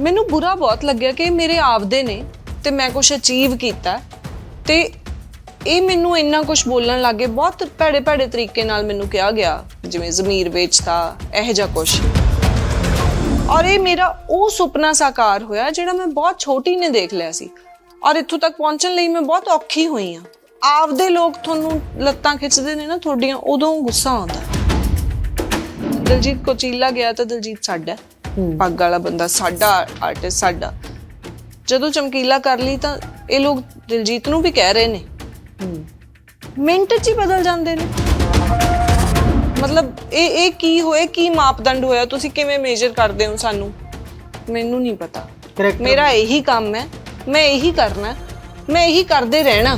ਮੈਨੂੰ ਬੁਰਾ ਬਹੁਤ ਲੱਗਿਆ ਕਿ ਇਹ ਮੇਰੇ ਆਪਦੇ ਨੇ ਤੇ ਮੈਂ ਕੁਝ ਅਚੀਵ ਕੀਤਾ। ਤੇ ਇਹ ਮੈਨੂੰ ਇੰਨਾ ਕੁਝ ਬੋਲਣ ਲੱਗੇ, ਬਹੁਤ ਭੈੜੇ ਭੈੜੇ ਤਰੀਕੇ ਨਾਲ ਮੈਨੂੰ ਕਿਹਾ ਗਿਆ, ਜਿਵੇਂ ਜ਼ਮੀਰ ਵੇਚਤਾ, ਇਹ ਜਿਹਾ ਕੁਝ ਔਰ ਇਹ ਮੇਰਾ ਉਹ ਸੁਪਨਾ ਸਾਕਾਰ ਹੋਇਆ ਜਿਹੜਾ ਮੈਂ ਬਹੁਤ ਛੋਟੀ ਨੇ ਦੇਖ ਲਿਆ ਸੀ। ਔਰ ਇੱਥੋਂ ਤੱਕ ਪਹੁੰਚਣ ਲਈ ਮੈਂ ਬਹੁਤ ਔਖੀ ਹੋਈ ਆ ਆਪਦੇ ਲੋਕ ਤੁਹਾਨੂੰ ਲੱਤਾਂ ਖਿੱਚਦੇ ਨੇ ਨਾ ਤੁਹਾਡੀਆਂ, ਉਦੋਂ ਗੁੱਸਾ ਆਉਂਦਾ। ਦਿਲਜੀਤ ਕੋਚੀਲਾ ਗਿਆ ਤਾਂ ਦਿਲਜੀਤ ਸਾਡਾ ਪੱਗ ਵਾਲਾ ਬੰਦਾ ਸਾਡਾ ਆਰਟਿਸਟ ਸਾਡਾ। ਜਦੋਂ ਚਮਕੀਲਾ ਕਰ ਲਈ ਤਾਂ ਇਹ ਲੋਕ ਦਿਲਜੀਤ ਨੂੰ ਵੀ ਕਹਿ ਰਹੇ ਨੇ। ਮਿੰਟ 'ਚ ਹੀ ਬਦਲ ਜਾਂਦੇ ਨੇ। ਮਤਲਬ ਇਹ ਇਹ ਕੀ ਹੋਏ ਕੀ ਮਾਪਦੰਡ ਹੋਇਆ? ਤੁਸੀਂ ਕਿਵੇਂ ਮੇਜਰ ਕਰਦੇ ਹੋ ਸਾਨੂੰ? ਮੈਨੂੰ ਨਹੀਂ ਪਤਾ। ਮੇਰਾ ਇਹੀ ਕੰਮ ਹੈ। ਮੈਂ ਇਹੀ ਕਰਨਾ ਹੈ, ਮੈਂ ਇਹੀ ਕਰਦੇ ਰਹਿਣਾ।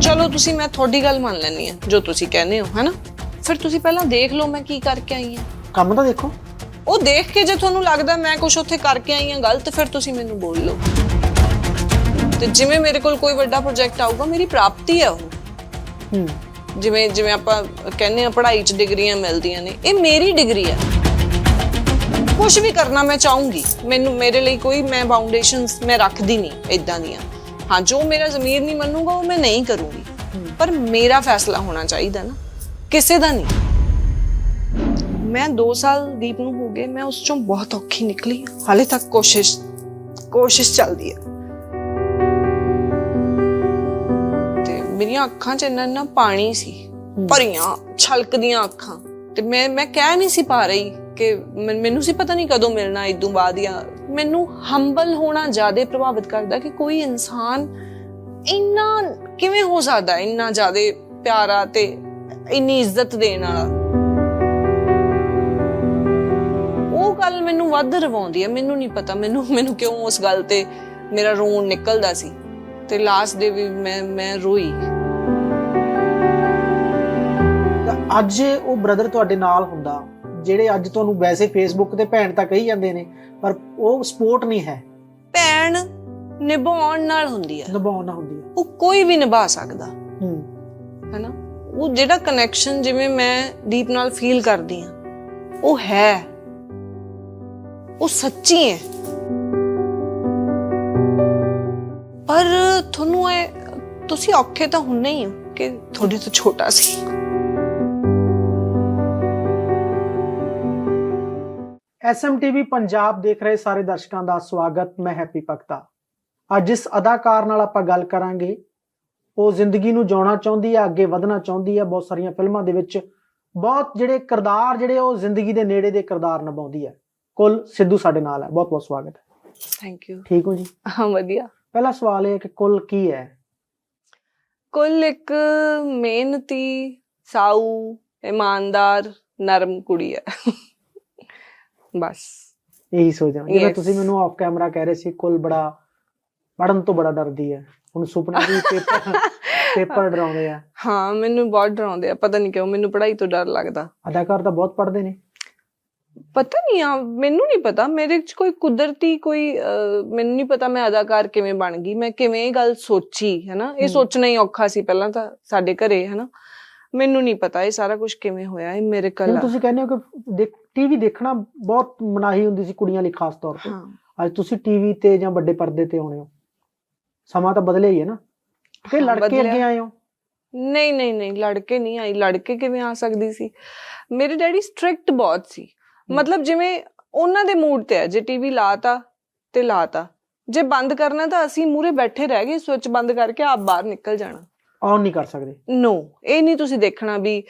ਚਲੋ ਤੁਸੀਂ ਮੈਂ ਤੁਹਾਡੀ ਗੱਲ ਮੰਨ ਲੈਣੀ ਆ ਜੋ ਤੁਸੀਂ ਕਹਿੰਦੇ ਹੋ ਹੈਨਾ? ਫਿਰ ਤੁਸੀਂ ਪਹਿਲਾਂ ਦੇਖ ਲਓ ਮੈਂ ਕੀ ਕਰਕੇ ਆਈ ਹਾਂ। ਕੰਮ ਤਾਂ ਦੇਖੋ। ਉਹ ਦੇਖ ਕੇ ਜੇ ਤੁਹਾਨੂੰ ਲੱਗਦਾ ਮੈਂ ਕੁਝ ਉੱਥੇ ਕਰਕੇ ਆਈ ਹਾਂ ਗਲਤ ਫਿਰ ਤੁਸੀਂ ਮੈਨੂੰ ਬੋਲ ਲਓ। ਤੇ ਜਿਵੇਂ ਮੇਰੇ ਕੋਲ ਕੋਈ ਵੱਡਾ ਪ੍ਰੋਜੈਕਟ ਆਊਗਾ ਮੇਰੀ ਪ੍ਰਾਪਤੀ ਹੈ ਉਹ। ਹੂੰ। ਜਿਵੇਂ ਜਿਵੇਂ ਆਪਾਂ ਕਹਿੰਦੇ ਆ ਪੜ੍ਹਾਈ 'ਚ ਡਿਗਰੀਆਂ ਮਿਲਦੀਆਂ ਨੇ ਇਹ ਮੇਰੀ ਡਿਗਰੀ ਹੈ ਕੁਝ ਵੀ ਕਰਨਾ ਮੈਂ ਚਾਹੂੰਗੀ। ਮੈਨੂੰ ਮੇਰੇ ਲਈ ਕੋਈ ਮੈਂ ਬਾਉਂਡੇਸ਼ਨਸ ਮੈਂ ਰੱਖਦੀ ਨਹੀਂ ਇਦਾਂ ਦੀਆਂ। ਹਾਂ ਜੋ ਮੇਰਾ ਜ਼ਮੀਰ ਨਹੀਂ ਮੰਨੂਗਾ ਉਹ ਮੈਂ ਨਹੀਂ ਕਰੂੰਗੀ। ਪਰ ਮੇਰਾ ਫੈਸਲਾ ਹੋਣਾ ਚਾਹੀਦਾ ਨਾ। ਕਿਸੇ ਦਾ ਨਹੀਂ। ਮੈਂ 2 ਸਾਲ ਦੀਪ ਨੂੰ ਹੋ ਗਏ ਮੈਂ ਉਸ ਚੋਂ ਬਹੁਤ ਔਖੀ ਨਿਕਲੀ। ਹਾਲੇ ਤੱਕ ਕੋਸ਼ਿਸ਼ ਕੋਸ਼ਿਸ਼ ਚੱਲਦੀ ਹੈ ਤੇ ਮੇਰੀਆਂ ਅੱਖਾਂ 'ਚ ਇੰਨਾ ਇੰਨਾ ਪਾਣੀ ਸੀ ਭਰੀਆਂ ਛਲਕਦੀਆਂ ਅੱਖਾਂ। ਤੇ ਮੈਂ ਮੈਂ ਕਹਿ ਨਹੀਂ ਸੀ ਪਾ ਰਹੀ ਕਿ ਮੈਨ- ਸੀ ਪਤਾ ਨਹੀਂ ਕਦੋਂ ਮਿਲਣਾ ਇਦੋਂ ਬਾਅਦ ਜਾਂ ਮੈਨੂੰ ਹੰਬਲ ਹੋਣਾ ਜ਼ਿਆਦਾ ਪ੍ਰਭਾਵਿਤ ਕਰਦਾ ਕਿ ਕੋਈ ਇਨਸਾਨ ਇੰਨਾ ਕਿਵੇਂ ਹੋ ਸਕਦਾ ਇੰਨਾ ਜ਼ਿਆਦਾ ਪਿਆਰਾ ਤੇ ਇੰਨੀ ਇੱਜ਼ਤ ਦੇਣ ਵਾਲਾ। ਮੈਨੂੰ ਵੱਧ ਰਵਾਉਂਦੀ ਹੈ ਮੈਨੂੰ ਨਹੀਂ ਪਤਾ ਮੈਨੂੰ ਮੈਨੂੰ ਕਿਉਂ ਉਸ ਗੱਲ ਤੇ ਮੇਰਾ ਰੋਣ ਨਿਕਲਦਾ ਸੀ? ਤੇ ਲਾਸਟ ਦੇ ਵੀ ਮੈਂ ਮੈਂ ਰੋਈ। ਤਾਂ ਅੱਜ ਉਹ ਬ੍ਰਦਰ ਤੁਹਾਡੇ ਨਾਲ ਹੁੰਦਾ ਜਿਹੜੇ ਅੱਜ ਤੁਹਾਨੂੰ ਵੈਸੇ ਫੇਸਬੁੱਕ ਤੇ ਭੈਣ ਤਾਂ ਕਹੀ ਜਾਂਦੇ ਨੇ ਪਰ ਉਹ ਸਪੋਰਟ ਨਹੀਂ ਹੈ। ਭੈਣ ਨਿਭਾਉਣ ਨਾਲ ਹੁੰਦੀ ਹੈ ਨਿਭਾਉਣਾ ਹੁੰਦੀ ਹੈ ਉਹ ਕੋਈ ਵੀ ਨਿਭਾ ਸਕਦਾ। ਹੂੰ। ਹੈਨਾ? ਉਹ ਜਿਹੜਾ ਕਨੈਕਸ਼ਨ ਜਿਵੇਂ ਮੈਂ ਦੀਪ ਨਾਲ ਫੀਲ ਕਰਦੀ ਆ ਉਹ ਹੈ। ਉਹ ਸੱਚੀ ਹੈ। ਪਰ ਤੁਹਾਨੂੰ ਇਹ, ਤੁਸੀਂ ਔਖੇ ਤਾਂ ਹੁੰਨੇ ਹੀ ਹੋ ਕਿ ਤੁਹਾਡੇ ਤੋਂ ਛੋਟਾ ਸੀ। ਐਸਐਮਟੀਵੀ ਪੰਜਾਬ ਦੇਖ ਰਹੇ ਸਾਰੇ ਦਰਸ਼ਕਾਂ ਦਾ ਸਵਾਗਤ। ਮੈਂ ਹੈਪੀ ਪਕਤਾ ਅੱਜ ਇਸ ਅਦਾਕਾਰ ਨਾਲ ਆਪਾਂ ਗੱਲ ਕਰਾਂਗੇ। ਉਹ ਜ਼ਿੰਦਗੀ ਨੂੰ ਜਿਉਣਾ ਚਾਹੁੰਦੀ ਹੈ ਅੱਗੇ ਵਧਣਾ ਚਾਹੁੰਦੀ ਹੈ ਬਹੁਤ ਸਾਰੀਆਂ ਫਿਲਮਾਂ ਦੇ ਵਿੱਚ ਬਹੁਤ ਜਿਹੜੇ ਕਿਰਦਾਰ ਜਿਹੜੇ ਉਹ ਜ਼ਿੰਦਗੀ ਦੇ ਨੇੜੇ ਦੇ ਕਿਰਦਾਰ ਨਿਭਾਉਂਦੀ ਹੈ ਕੁੱਲ ਸਿੱਧੂ ਸਾਡੇ ਨਾਲ ਹੈ। ਬਹੁਤ ਬਹੁਤ ਸਵਾਗਤ ਹੈ। ਥੈਂਕ ਯੂ ਠੀਕ ਹੋ ਜੀ? ਹਾਂ ਵਧੀਆ। ਪਹਿਲਾ ਸਵਾਲ ਇਹ ਹੈ ਕਿ ਕੁੱਲ ਕੀ ਹੈ? ਕੁੱਲ ਇੱਕ ਮਿਹਨਤੀ ਸਾਊ ਇਮਾਨਦਾਰ ਨਰਮ ਕੁੜੀ ਹੈ। ਬਸ। ਇਹੀ ਸੋਚਾਂ Yes. ਤੁਸੀਂ ਮੈਨੂੰ ਆਫ ਕੈਮਰਾ ਕਹਿ ਰਹੇ ਸੀ ਕੁੱਲ ਬੜਾ ਪੜਨ ਤੋਂ ਬੜਾ ਡਰਦੀ ਹੈ। ਹੁਣ ਸੁਪਨਾ ਵੀ ਪੇਪਰ ਪੇਪਰ ਡਰਾਉਂਦੇ ਆ। ਹਾਂ ਮੈਨੂੰ ਬਹੁਤ ਡਰਾਉਂਦੇ ਆ। ਪਤਾ ਨਹੀਂ ਕਿਉਂ ਮੈਨੂੰ ਪੜ੍ਹਾਈ ਤੋਂ ਡਰ ਲੱਗਦਾ। ਅਦਾਕਾਰ ਤਾਂ ਬਹੁਤ ਪੜਦੇ ਨੇ। ਪਤਾ ਨਹੀਂ ਆ ਮੈਨੂੰ ਨਹੀਂ ਪਤਾ। ਮੇਰੇ ਚ ਕੋਈ ਕੁਦਰਤੀ ਕੋਈ ਮੈਨੂੰ ਨਹੀਂ ਪਤਾ ਮੈਂ ਅਦਾਕਾਰ ਕਿਵੇਂ ਬਣ ਗਈ ਮੈਂ ਕਿਵੇਂ ਇਹ ਗੱਲ ਸੋਚੀ ਹੈਨਾ? ਇਹ। ਸੋਚਣਾ ਹੀ ਔਖਾ ਸੀ ਪਹਿਲਾਂ ਤਾਂ ਸਾਡੇ ਘਰੇ ਹੈਨਾ? ਮੈਨੂੰ ਨਹੀਂ ਪਤਾ ਇਹ ਸਾਰਾ ਕੁਝ ਕਿਵੇਂ ਹੋਇਆ ਇਹ ਮੇਰੇ ਕੱਲਾ। ਤੁਸੀਂ ਕਹਿੰਦੇ ਹੋ ਕਿ ਟੀਵੀ ਦੇਖਣਾ ਬਹੁਤ ਮਨਾਹੀ ਹੁੰਦੀ ਸੀ ਕੁੜੀਆਂ ਲਈ ਖਾਸ ਤੌਰ ਤੇ। ਅੱਜ ਤੁਸੀਂ ਟੀਵੀ ਤੇ ਜਾਂ ਵੱਡੇ ਪਰਦੇ ਤੇ ਆਉਣੇ ਹੋ। ਸਮਾਂ ਤਾਂ ਬਦਲਿਆ ਹੀ ਹੈ ਨਾ। ਕਿ ਲੜਕੇ। ਅੱਗੇ ਆਏ ਹੋ। ਨਹੀਂ ਨਹੀਂ ਨਹੀਂ ਲੜਕੇ ਨਹੀਂ ਆਈ ਲੜਕੇ ਕਿਵੇਂ ਆ ਸਕਦੀ ਸੀ? ਮੇਰੇ ਡੈਡੀ ਸਟ੍ਰਿਕਟ ਬਹੁਤ ਸੀ। ਮਤਲਬ ਜਿਵੇਂ ਉਹਨਾਂ ਦੇ ਮੂਡ ਤੇ ਹੈ ਜੇ ਟੀਵੀ ਲਾਤਾ ਤੇ ਲਾਤਾ। ਜੇ ਬੰਦ ਕਰਨਾ ਤਾਂ ਅਸੀਂ ਮੂਰੇ ਬੈਠੇ ਰਹਿ ਗਏ ਸਵਿਚ ਬੰਦ ਕਰਕੇ ਆਪ ਬਾਹਰ ਨਿਕਲ ਜਾਣਾ। ਆਨ ਨਹੀਂ ਕਰ ਸਕਦੇ। ਨੋ ਇਹ ਨਹੀਂ ਤੁਸੀਂ ਦੇਖਣਾ ਵੀ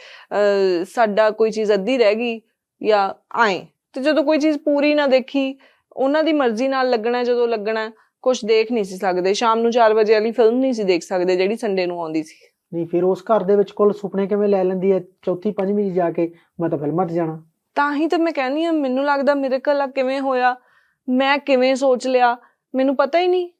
ਸਾਡਾ ਕੋਈ ਚੀਜ਼ ਅੱਧੀ ਰਹਿ ਗਈ ਜਾਂ ਆਏ। ਤੇ ਜਦੋਂ ਕੋਈ ਚੀਜ਼ ਪੂਰੀ ਨਾ ਦੇਖੀ ਉਹਨਾਂ ਦੀ ਮਰਜ਼ੀ ਨਾਲ ਲੱਗਣਾ ਜਦੋਂ ਲੱਗਣਾ ਕੁਝ ਦੇਖ ਨਹੀਂ ਸੀ ਸਕਦੇ। ਸ਼ਾਮ ਨੂੰ 4 ਵਜੇ ਵਾਲੀ ਫਿਲਮ ਨਹੀਂ ਸੀ ਦੇਖ ਸਕਦੇ ਜਿਹੜੀ ਸੰਡੇ ਨੂੰ ਆਉਂਦੀ ਸੀ। ਨਹੀਂ ਫਿਰ ਉਸ ਘਰ ਦੇ ਵਿੱਚ ਕੁੱਲ ਸੁਪਨੇ ਕਿਵੇਂ ਲੈ ਲੈਂਦੀ ਹੈ? ਚੌਥੀ ਪੰਜਵੀਂ ਜਾ ਕੇ ਮੈਂ ਤਾਂ ਫਿਲਮਾਂ 'ਚ ਜਾਣਾ। ਤਾਂ ਹੀ ਤਾਂ ਮੈਂ ਕਹਿੰਦੀ ਆ ਮੈਨੂੰ ਲੱਗਦਾ ਮੇਰੇ ਕੋਲ ਆ ਕਿਵੇਂ ਹੋਇਆ ਮੈਂ ਕਿਵੇਂ ਸੋਚ ਲਿਆ ਮੈਨੂੰ ਪਤਾ ਹੀ ਨਹੀਂ